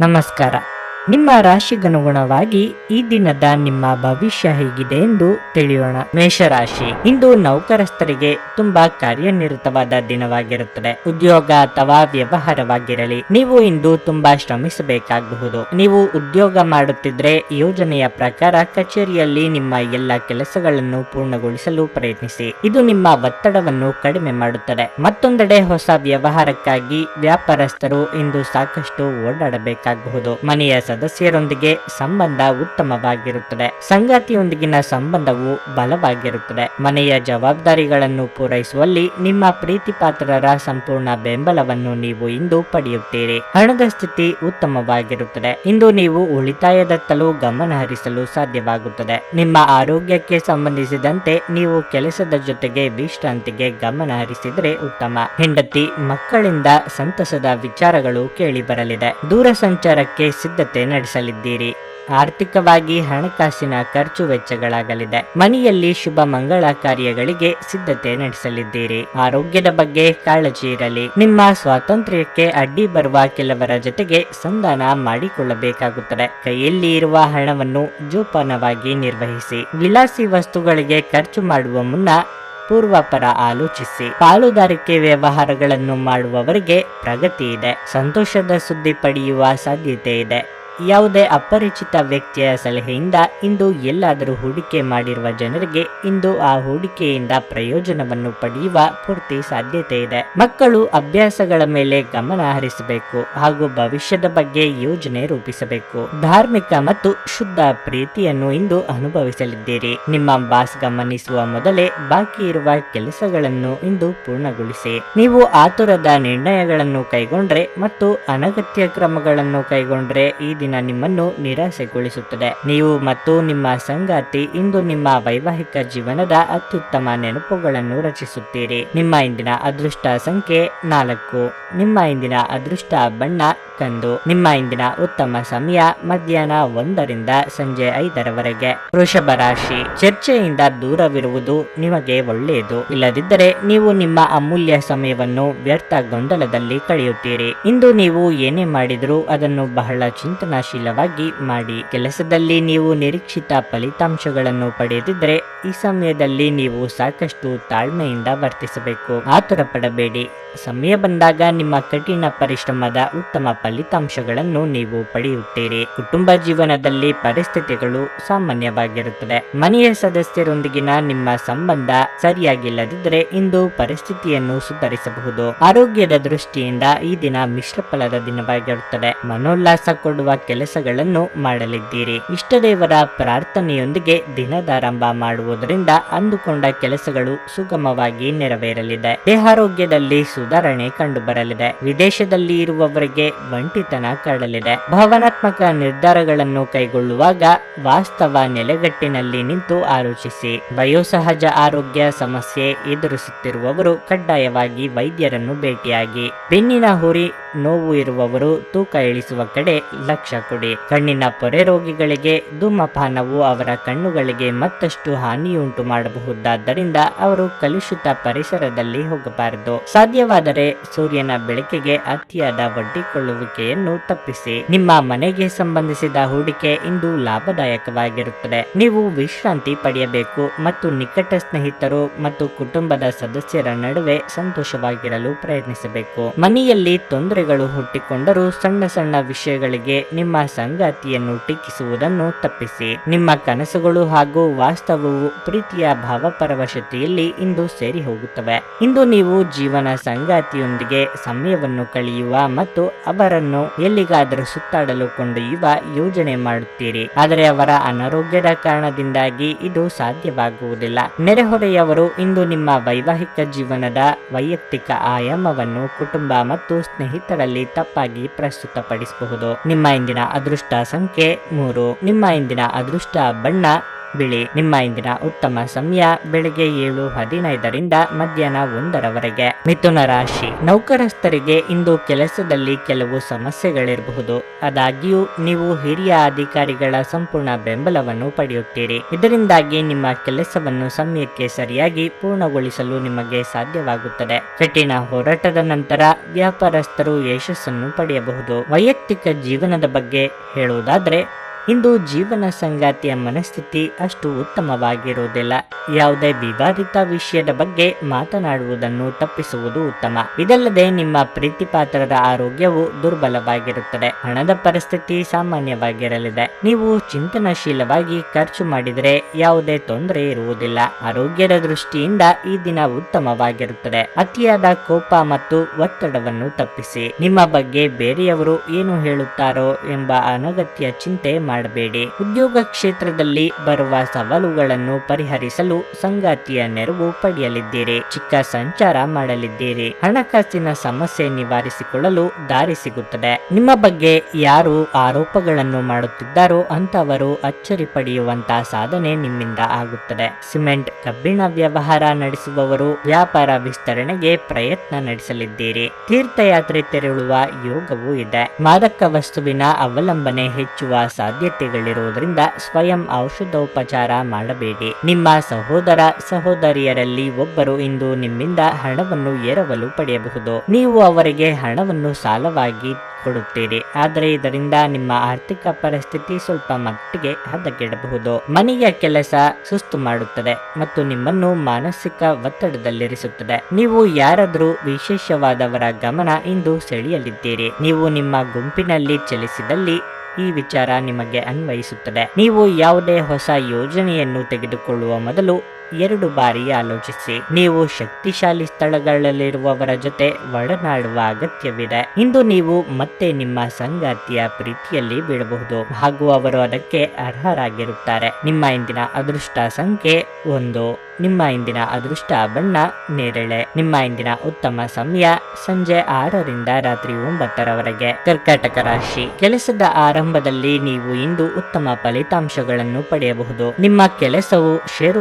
ನಮಸ್ಕಾರ. ನಿಮ್ಮ ರಾಶಿಗನುಗುಣವಾಗಿ ಈ ದಿನದ ನಿಮ್ಮ ಭವಿಷ್ಯ ಹೇಗಿದೆ ಎಂದು ತಿಳಿಯೋಣ. ಮೇಷರಾಶಿ. ಇಂದು ನೌಕರಸ್ಥರಿಗೆ ತುಂಬಾ ಕಾರ್ಯನಿರತವಾದ ದಿನವಾಗಿರುತ್ತದೆ. ಉದ್ಯೋಗ ಅಥವಾ ವ್ಯವಹಾರವಾಗಿರಲಿ, ನೀವು ಇಂದು ತುಂಬಾ ಶ್ರಮಿಸಬೇಕಾಗಬಹುದು. ನೀವು ಉದ್ಯೋಗ ಮಾಡುತ್ತಿದ್ರೆ ಯೋಜನೆಯ ಪ್ರಕಾರ ಕಚೇರಿಯಲ್ಲಿ ನಿಮ್ಮ ಎಲ್ಲ ಕೆಲಸಗಳನ್ನು ಪೂರ್ಣಗೊಳಿಸಲು ಪ್ರಯತ್ನಿಸಿ. ಇದು ನಿಮ್ಮ ಒತ್ತಡವನ್ನು ಕಡಿಮೆ ಮಾಡುತ್ತದೆ. ಮತ್ತೊಂದೆಡೆ ಹೊಸ ವ್ಯವಹಾರಕ್ಕಾಗಿ ವ್ಯಾಪಾರಸ್ಥರು ಇಂದು ಸಾಕಷ್ಟು ಓಡಾಡಬೇಕಾಗಬಹುದು. ಮನೆಯ ಸದಸ್ಯರೊಂದಿಗೆ ಸಂಬಂಧ ಉತ್ತಮವಾಗಿರುತ್ತದೆ. ಸಂಗಾತಿಯೊಂದಿಗಿನ ಸಂಬಂಧವು ಬಲವಾಗಿರುತ್ತದೆ. ಮನೆಯ ಜವಾಬ್ದಾರಿಗಳನ್ನು ಪೂರೈಸುವಲ್ಲಿ ನಿಮ್ಮ ಪ್ರೀತಿಪಾತ್ರರ ಸಂಪೂರ್ಣ ಬೆಂಬಲವನ್ನು ನೀವು ಇಂದು ಪಡೆಯುತ್ತೀರಿ. ಹಣದ ಸ್ಥಿತಿ ಉತ್ತಮವಾಗಿರುತ್ತದೆ. ಇಂದು ನೀವು ಉಳಿತಾಯದತ್ತಲೂ ಗಮನ ಹರಿಸಲು ಸಾಧ್ಯವಾಗುತ್ತದೆ. ನಿಮ್ಮ ಆರೋಗ್ಯಕ್ಕೆ ಸಂಬಂಧಿಸಿದಂತೆ ನೀವು ಕೆಲಸದ ಜೊತೆಗೆ ವಿಶ್ರಾಂತಿಗೆ ಗಮನ ಹರಿಸಿದರೆ ಉತ್ತಮ. ಹೆಂಡತಿ ಮಕ್ಕಳಿಂದ ಸಂತಸದ ವಿಚಾರಗಳು ಕೇಳಿ ಬರಲಿದೆ ದೂರ ಸಂಚಾರಕ್ಕೆ ಸಿದ್ಧತೆ ನಡೆಸಲಿದ್ದೀರಿ. ಆರ್ಥಿಕವಾಗಿ ಹಣಕಾಸಿನ ಖರ್ಚು ವೆಚ್ಚಗಳಾಗಲಿದೆ. ಮನೆಯಲ್ಲಿ ಶುಭ ಮಂಗಳ ಕಾರ್ಯಗಳಿಗೆ ಸಿದ್ಧತೆ ನಡೆಸಲಿದ್ದೀರಿ. ಆರೋಗ್ಯದ ಬಗ್ಗೆ ಕಾಳಜಿ ಇರಲಿ. ನಿಮ್ಮ ಸ್ವಾತಂತ್ರ್ಯಕ್ಕೆ ಅಡ್ಡಿ ಬರುವ ಕೆಲವರ ಜೊತೆಗೆ ಸಂಧಾನ ಮಾಡಿಕೊಳ್ಳಬೇಕಾಗುತ್ತದೆ. ಕೈಯಲ್ಲಿ ಇರುವ ಹಣವನ್ನು ಜೋಪಾನವಾಗಿ ನಿರ್ವಹಿಸಿ. ವಿಲಾಸಿ ವಸ್ತುಗಳಿಗೆ ಖರ್ಚು ಮಾಡುವ ಮುನ್ನ ಪೂರ್ವಾಪರ ಆಲೋಚಿಸಿ. ಪಾಲುದಾರಿಕೆ ವ್ಯವಹಾರಗಳನ್ನು ಮಾಡುವವರಿಗೆ ಪ್ರಗತಿ ಇದೆ. ಸಂತೋಷದ ಸುದ್ದಿ ಪಡೆಯುವ ಸಾಧ್ಯತೆ ಇದೆ. ಯಾವುದೇ ಅಪರಿಚಿತ ವ್ಯಕ್ತಿಯ ಸಲಹೆಯಿಂದ ಇಂದು ಎಲ್ಲಾದರೂ ಹೂಡಿಕೆ ಮಾಡಿರುವ ಜನರಿಗೆ ಇಂದು ಆ ಹೂಡಿಕೆಯಿಂದ ಪ್ರಯೋಜನವನ್ನು ಪಡೆಯುವ ಪೂರ್ತಿ ಸಾಧ್ಯತೆ ಇದೆ. ಮಕ್ಕಳು ಅಭ್ಯಾಸಗಳ ಮೇಲೆ ಗಮನ ಹರಿಸಬೇಕು ಹಾಗೂ ಭವಿಷ್ಯದ ಬಗ್ಗೆ ಯೋಜನೆ ರೂಪಿಸಬೇಕು. ಧಾರ್ಮಿಕ ಮತ್ತು ಶುದ್ಧ ಪ್ರೀತಿಯನ್ನು ಇಂದು ಅನುಭವಿಸಲಿದ್ದೀರಿ. ನಿಮ್ಮ ಬಾಸ್ ಗಮನಿಸುವ ಮೊದಲೇ ಬಾಕಿ ಇರುವ ಕೆಲಸಗಳನ್ನು ಇಂದು ಪೂರ್ಣಗೊಳಿಸಿ. ನೀವು ಆತುರದ ನಿರ್ಣಯಗಳನ್ನು ಕೈಗೊಂಡ್ರೆ ಮತ್ತು ಅನಗತ್ಯ ಕ್ರಮಗಳನ್ನು ಕೈಗೊಂಡ್ರೆ ಈ ದಿನ ನಿಮ್ಮನ್ನು ನಿರಾಸೆಗೊಳಿಸುತ್ತದೆ. ನೀವು ಮತ್ತು ನಿಮ್ಮ ಸಂಗಾತಿ ಇಂದು ನಿಮ್ಮ ವೈವಾಹಿಕ ಜೀವನದ ಅತ್ಯುತ್ತಮ ನೆನಪುಗಳನ್ನು ರಚಿಸುತ್ತೀರಿ. ನಿಮ್ಮ ಇಂದಿನ ಅದೃಷ್ಟ ಸಂಖ್ಯೆ ನಾಲ್ಕು. ನಿಮ್ಮ ಇಂದಿನ ಅದೃಷ್ಟ ಬಣ್ಣ ಕಂದು. ನಿಮ್ಮ ಇಂದಿನ ಉತ್ತಮ ಸಮಯ ಮಧ್ಯಾಹ್ನ ಒಂದರಿಂದ ಸಂಜೆ ಐದರವರೆಗೆ. ವೃಷಭ ರಾಶಿ. ಚರ್ಚೆಯಿಂದ ದೂರವಿರುವುದು ನಿಮಗೆ ಒಳ್ಳೆಯದು. ಇಲ್ಲದಿದ್ದರೆ ನೀವು ನಿಮ್ಮ ಅಮೂಲ್ಯ ಸಮಯವನ್ನು ವ್ಯರ್ಥ ಗೊಂದಲದಲ್ಲಿ ಕಳೆಯುತ್ತೀರಿ. ಇಂದು ನೀವು ಏನೇ ಮಾಡಿದರೂ ಅದನ್ನು ಬಹಳ ಚಿಂತನಾಶೀಲವಾಗಿ ಮಾಡಿ ಕೆಲಸದಲ್ಲಿ ನೀವು ನಿರೀಕ್ಷಿತ ಫಲಿತಾಂಶಗಳನ್ನು ಪಡೆಯದಿದ್ದರೆ ಈ ಸಮಯದಲ್ಲಿ ನೀವು ಸಾಕಷ್ಟು ತಾಳ್ಮೆಯಿಂದ ವರ್ತಿಸಬೇಕು. ಆತುರ ಪಡಬೇಡಿ ಸಮಯ ಬಂದಾಗ ನಿಮ್ಮ ಕಠಿಣ ಪರಿಶ್ರಮದ ಉತ್ತಮ ಫಲಿತಾಂಶಗಳನ್ನು ನೀವು ಪಡೆಯುತ್ತೀರಿ. ಕುಟುಂಬ ಜೀವನದಲ್ಲಿ ಪರಿಸ್ಥಿತಿಗಳು ಸಾಮಾನ್ಯವಾಗಿರುತ್ತದೆ ಮನೆಯ ಸದಸ್ಯರೊಂದಿಗಿನ ನಿಮ್ಮ ಸಂಬಂಧ ಸರಿಯಾಗಿಲ್ಲದಿದ್ದರೆ ಇಂದು ಪರಿಸ್ಥಿತಿಯನ್ನು ಸುಧಾರಿಸಬಹುದು. ಆರೋಗ್ಯದ ದೃಷ್ಟಿಯಿಂದ ಈ ದಿನ ಮಿಶ್ರ ಫಲದ ದಿನವಾಗಿರುತ್ತದೆ. ಮನೋಲ್ಲಾಸ ಕೊಡುವ ಕೆಲಸಗಳನ್ನು ಮಾಡಲಿದ್ದೀರಿ. ಇಷ್ಟದೇವರ ಪ್ರಾರ್ಥನೆಯೊಂದಿಗೆ ದಿನದಾರಂಭ ಮಾಡುವುದರಿಂದ ಅಂದುಕೊಂಡ ಕೆಲಸಗಳು ಸುಗಮವಾಗಿ ನೆರವೇರಲಿದೆ. ದೇಹಾರೋಗ್ಯದಲ್ಲಿ ಸುಧಾರಣೆ ಕಂಡುಬರಲಿದೆ. ವಿದೇಶದಲ್ಲಿ ಇರುವವರಿಗೆ ಒಂಟಿತನ ಕಾಡಲಿದೆ. ಭಾವನಾತ್ಮಕ ನಿರ್ಧಾರಗಳನ್ನು ಕೈಗೊಳ್ಳುವಾಗ ವಾಸ್ತವ ನೆಲೆಗಟ್ಟಿನಲ್ಲಿ ನಿಂತು ಆಲೋಚಿಸಿ. ವಯೋಸಹಜ ಆರೋಗ್ಯ ಸಮಸ್ಯೆ ಎದುರಿಸುತ್ತಿರುವವರು ಕಡ್ಡಾಯವಾಗಿ ವೈದ್ಯರನ್ನು ಭೇಟಿಯಾಗಿ. ಬೆನ್ನಿನ ಹುರಿ ನೋವು ಇರುವವರು ತೂಕ ಇಳಿಸುವ ಕಡೆ ಲಕ್ಷ್ಯ ಕೊಡಿ. ಕಣ್ಣಿನ ಪೊರೆ ರೋಗಿಗಳಿಗೆ ಧೂಮಪಾನವು ಅವರ ಕಣ್ಣುಗಳಿಗೆ ಮತ್ತಷ್ಟು ಹಾನಿಯುಂಟು ಮಾಡಬಹುದಾದ್ದರಿಂದ ಅವರು ಕಲುಷಿತ ಪರಿಸರದಲ್ಲಿ ಹೋಗಬಾರದು. ಸಾಧ್ಯವಾದರೆ ಸೂರ್ಯನ ಬೆಳಕಿಗೆ ಅತಿಯಾದ ಒಡ್ಡಿಕೊಳ್ಳುವಿಕೆಯನ್ನು ತಪ್ಪಿಸಿ. ನಿಮ್ಮ ಮನೆಗೆ ಸಂಬಂಧಿಸಿದ ಹೂಡಿಕೆ ಇಂದು ಲಾಭದಾಯಕವಾಗಿರುತ್ತದೆ. ನೀವು ವಿಶ್ರಾಂತಿ ಪಡೆಯಬೇಕು ಮತ್ತು ನಿಕಟ ಸ್ನೇಹಿತರು ಮತ್ತು ಕುಟುಂಬದ ಸದಸ್ಯರ ನಡುವೆ ಸಂತೋಷವಾಗಿರಲು ಪ್ರಯತ್ನಿಸಬೇಕು. ಮನೆಯಲ್ಲಿ ತೊಂದರೆಗಳು ಹುಟ್ಟಿಕೊಂಡರೂ ಸಣ್ಣ ಸಣ್ಣ ವಿಷಯಗಳಿಗೆ ನಿಮ್ಮ ಸಂಗಾತಿಯನ್ನು ಟೀಕಿಸುವುದನ್ನು ತಪ್ಪಿಸಿ. ನಿಮ್ಮ ಕನಸುಗಳು ಹಾಗೂ ವಾಸ್ತವವು ಪ್ರೀತಿಯ ಭಾವಪರವಶತೆಯಲ್ಲಿ ಇಂದು ಸೇರಿ ಹೋಗುತ್ತವೆ ಇಂದು ನೀವು ಜೀವನ ಸಂಗಾತಿಯೊಂದಿಗೆ ಸಮಯವನ್ನು ಕಳೆಯುವ ಮತ್ತು ಅವರನ್ನು ಎಲ್ಲಿಗಾದರೂ ಸುತ್ತಾಡಲು ಕೊಂಡೊಯ್ಯುವ ಯೋಜನೆ ಮಾಡುತ್ತೀರಿ. ಆದರೆ ಅವರ ಅನಾರೋಗ್ಯದ ಕಾರಣದಿಂದಾಗಿ ಇದು ಸಾಧ್ಯವಾಗುವುದಿಲ್ಲ. ನೆರೆಹೊರೆಯವರು ಇಂದು ನಿಮ್ಮ ವೈವಾಹಿಕ ಜೀವನದ ವೈಯಕ್ತಿಕ ಆಯಾಮವನ್ನು ಕುಟುಂಬ ಮತ್ತು ಸ್ನೇಹಿತರಲ್ಲಿ ತಪ್ಪಾಗಿ ಪ್ರಸ್ತುತಪಡಿಸಬಹುದು. ನಿಮ್ಮ ಇಂದಿನ ಅದೃಷ್ಟ ಸಂಖ್ಯೆ ಮೂರು. ನಿಮ್ಮ ಇಂದಿನ ಅದೃಷ್ಟ ಬಣ್ಣ ಬಿಳಿ ನಿಮ್ಮ ಇಂದಿನ ಉತ್ತಮ ಸಮಯ ಬೆಳಿಗ್ಗೆ ಏಳು ಹದಿನೈದರಿಂದ ಮಧ್ಯಾಹ್ನ ಒಂದರವರೆಗೆ. ಮಿಥುನ ರಾಶಿ, ನೌಕರಸ್ಥರಿಗೆ ಇಂದು ಕೆಲಸದಲ್ಲಿ ಕೆಲವು ಸಮಸ್ಯೆಗಳಿರಬಹುದು. ಆದಾಗ್ಯೂ, ನೀವು ಹಿರಿಯ ಅಧಿಕಾರಿಗಳ ಸಂಪೂರ್ಣ ಬೆಂಬಲವನ್ನು ಪಡೆಯುತ್ತೀರಿ. ಇದರಿಂದಾಗಿ ನಿಮ್ಮ ಕೆಲಸವನ್ನು ಸಮಯಕ್ಕೆ ಸರಿಯಾಗಿ ಪೂರ್ಣಗೊಳಿಸಲು ನಿಮಗೆ ಸಾಧ್ಯವಾಗುತ್ತದೆ. ಕಠಿಣ ಹೋರಾಟದ ನಂತರ ವ್ಯಾಪಾರಸ್ಥರು ಯಶಸ್ಸನ್ನು ಪಡೆಯಬಹುದು. ವೈಯಕ್ತಿಕ ಜೀವನದ ಬಗ್ಗೆ ಹೇಳುವುದಾದ್ರೆ ಇಂದು ಜೀವನ ಸಂಗಾತಿಯ ಮನಸ್ಥಿತಿ ಅಷ್ಟು ಉತ್ತಮವಾಗಿರುವುದಿಲ್ಲ. ಯಾವುದೇ ವಿವಾದಿತ ವಿಷಯದ ಬಗ್ಗೆ ಮಾತನಾಡುವುದನ್ನು ತಪ್ಪಿಸುವುದು ಉತ್ತಮ. ಇದಲ್ಲದೆ ನಿಮ್ಮ ಪ್ರೀತಿಪಾತ್ರರ ಆರೋಗ್ಯವು ದುರ್ಬಲವಾಗಿರುತ್ತದೆ. ಹಣದ ಪರಿಸ್ಥಿತಿ ಸಾಮಾನ್ಯವಾಗಿರಲಿದೆ. ನೀವು ಚಿಂತನಶೀಲವಾಗಿ ಖರ್ಚು ಮಾಡಿದರೆ ಯಾವುದೇ ತೊಂದರೆ ಇರುವುದಿಲ್ಲ. ಆರೋಗ್ಯದ ದೃಷ್ಟಿಯಿಂದ ಈ ದಿನ ಉತ್ತಮವಾಗಿರುತ್ತದೆ. ಅತಿಯಾದ ಕೋಪ ಮತ್ತು ಒತ್ತಡವನ್ನು ತಪ್ಪಿಸಿ. ನಿಮ್ಮ ಬಗ್ಗೆ ಬೇರೆಯವರು ಏನು ಹೇಳುತ್ತಾರೋ ಎಂಬ ಅನಗತ್ಯ ಚಿಂತೆ ಮಾಡಬೇಡಿ. ಉದ್ಯೋಗ ಕ್ಷೇತ್ರದಲ್ಲಿ ಬರುವ ಸವಾಲುಗಳನ್ನು ಪರಿಹರಿಸಲು ಸಂಗಾತಿಯ ನೆರವು ಪಡೆಯಲಿದ್ದೀರಿ. ಚಿಕ್ಕ ಸಂಚಾರ ಮಾಡಲಿದ್ದೀರಿ. ಹಣಕಾಸಿನ ಸಮಸ್ಯೆ ನಿವಾರಿಸಿಕೊಳ್ಳಲು ದಾರಿ ಸಿಗುತ್ತದೆ. ನಿಮ್ಮ ಬಗ್ಗೆ ಯಾರು ಆರೋಪಗಳನ್ನು ಮಾಡುತ್ತಿದ್ದಾರೋ ಅಂತವರು ಅಚ್ಚರಿ ಪಡೆಯುವಂತಹ ಸಾಧನೆ ನಿಮ್ಮಿಂದ ಆಗುತ್ತದೆ. ಸಿಮೆಂಟ್ ಕಬ್ಬಿಣ ವ್ಯವಹಾರ ನಡೆಸುವವರು ವ್ಯಾಪಾರ ವಿಸ್ತರಣೆಗೆ ಪ್ರಯತ್ನ ನಡೆಸಲಿದ್ದೀರಿ. ತೀರ್ಥಯಾತ್ರೆ ತೆರಳುವ ಯೋಗವೂ ಇದೆ. ಮಾದಕ ವಸ್ತುವಿನ ಅವಲಂಬನೆ ಹೆಚ್ಚುವ ಸಾಧ್ಯತೆಗಳಿರುವುದರಿಂದ ಸ್ವಯಂ ಔಷಧೋಪಚಾರ ಮಾಡಬೇಡಿ. ನಿಮ್ಮ ಸಹೋದರ ಸಹೋದರಿಯರಲ್ಲಿ ಒಬ್ಬರು ಇಂದು ನಿಮ್ಮಿಂದ ಹಣವನ್ನು ಎರವಲು ಪಡೆಯಬಹುದು. ನೀವು ಅವರಿಗೆ ಹಣವನ್ನು ಸಾಲವಾಗಿ ಕೊಡುತ್ತೀರಿ. ಆದರೆ ಇದರಿಂದ ನಿಮ್ಮ ಆರ್ಥಿಕ ಪರಿಸ್ಥಿತಿ ಸ್ವಲ್ಪ ಮಟ್ಟಿಗೆ ಹದಗೆಡಬಹುದು. ಮನೆಯ ಕೆಲಸ ಸುಸ್ತು ಮಾಡುತ್ತದೆ ಮತ್ತು ನಿಮ್ಮನ್ನು ಮಾನಸಿಕ ಒತ್ತಡದಲ್ಲಿರಿಸುತ್ತದೆ. ನೀವು ಯಾರಾದರೂ ವಿಶೇಷವಾದವರ ಗಮನ ಇಂದು ಸೆಳೆಯಲಿದ್ದೀರಿ. ನೀವು ನಿಮ್ಮ ಗುಂಪಿನಲ್ಲಿ ಚಲಿಸಿದಲ್ಲಿ ಈ ವಿಚಾರ ನಿಮಗೆ ಅನ್ವಯಿಸುತ್ತದೆ. ನೀವು ಯಾವುದೇ ಹೊಸ ಯೋಜನೆಯನ್ನು ತೆಗೆದುಕೊಳ್ಳುವ ಮೊದಲು ಎರಡು ಬಾರಿ ಆಲೋಚಿಸಿ. ನೀವು ಶಕ್ತಿಶಾಲಿ ಸ್ಥಳಗಳಲ್ಲಿರುವವರ ಜೊತೆ ಒಡನಾಡುವ ಅಗತ್ಯವಿದೆ. ಇಂದು ನೀವು ಮತ್ತೆ ನಿಮ್ಮ ಸಂಗಾತಿಯ ಪ್ರೀತಿಯಲ್ಲಿ ಬೀಳಬಹುದು. ಹಾಗೂ ಅವರು ಅದಕ್ಕೆ ಅರ್ಹರಾಗಿರುತ್ತಾರೆ. ನಿಮ್ಮ ಇಂದಿನ ಅದೃಷ್ಟ ಸಂಖ್ಯೆ ಒಂದು. ನಿಮ್ಮ ಇಂದಿನ ಅದೃಷ್ಟ ಬಣ್ಣ ನೇರಳೆ. ನಿಮ್ಮ ಇಂದಿನ ಉತ್ತಮ ಸಮಯ ಸಂಜೆ ಆರರಿಂದ ರಾತ್ರಿ ಒಂಬತ್ತರವರೆಗೆ. ಕರ್ಕಾಟಕ ರಾಶಿ. ಕೆಲಸದ ಆರಂಭದಲ್ಲಿ ನೀವು ಇಂದು ಉತ್ತಮ ಫಲಿತಾಂಶಗಳನ್ನು ಪಡೆಯಬಹುದು. ನಿಮ್ಮ ಕೆಲಸವು ಷೇರು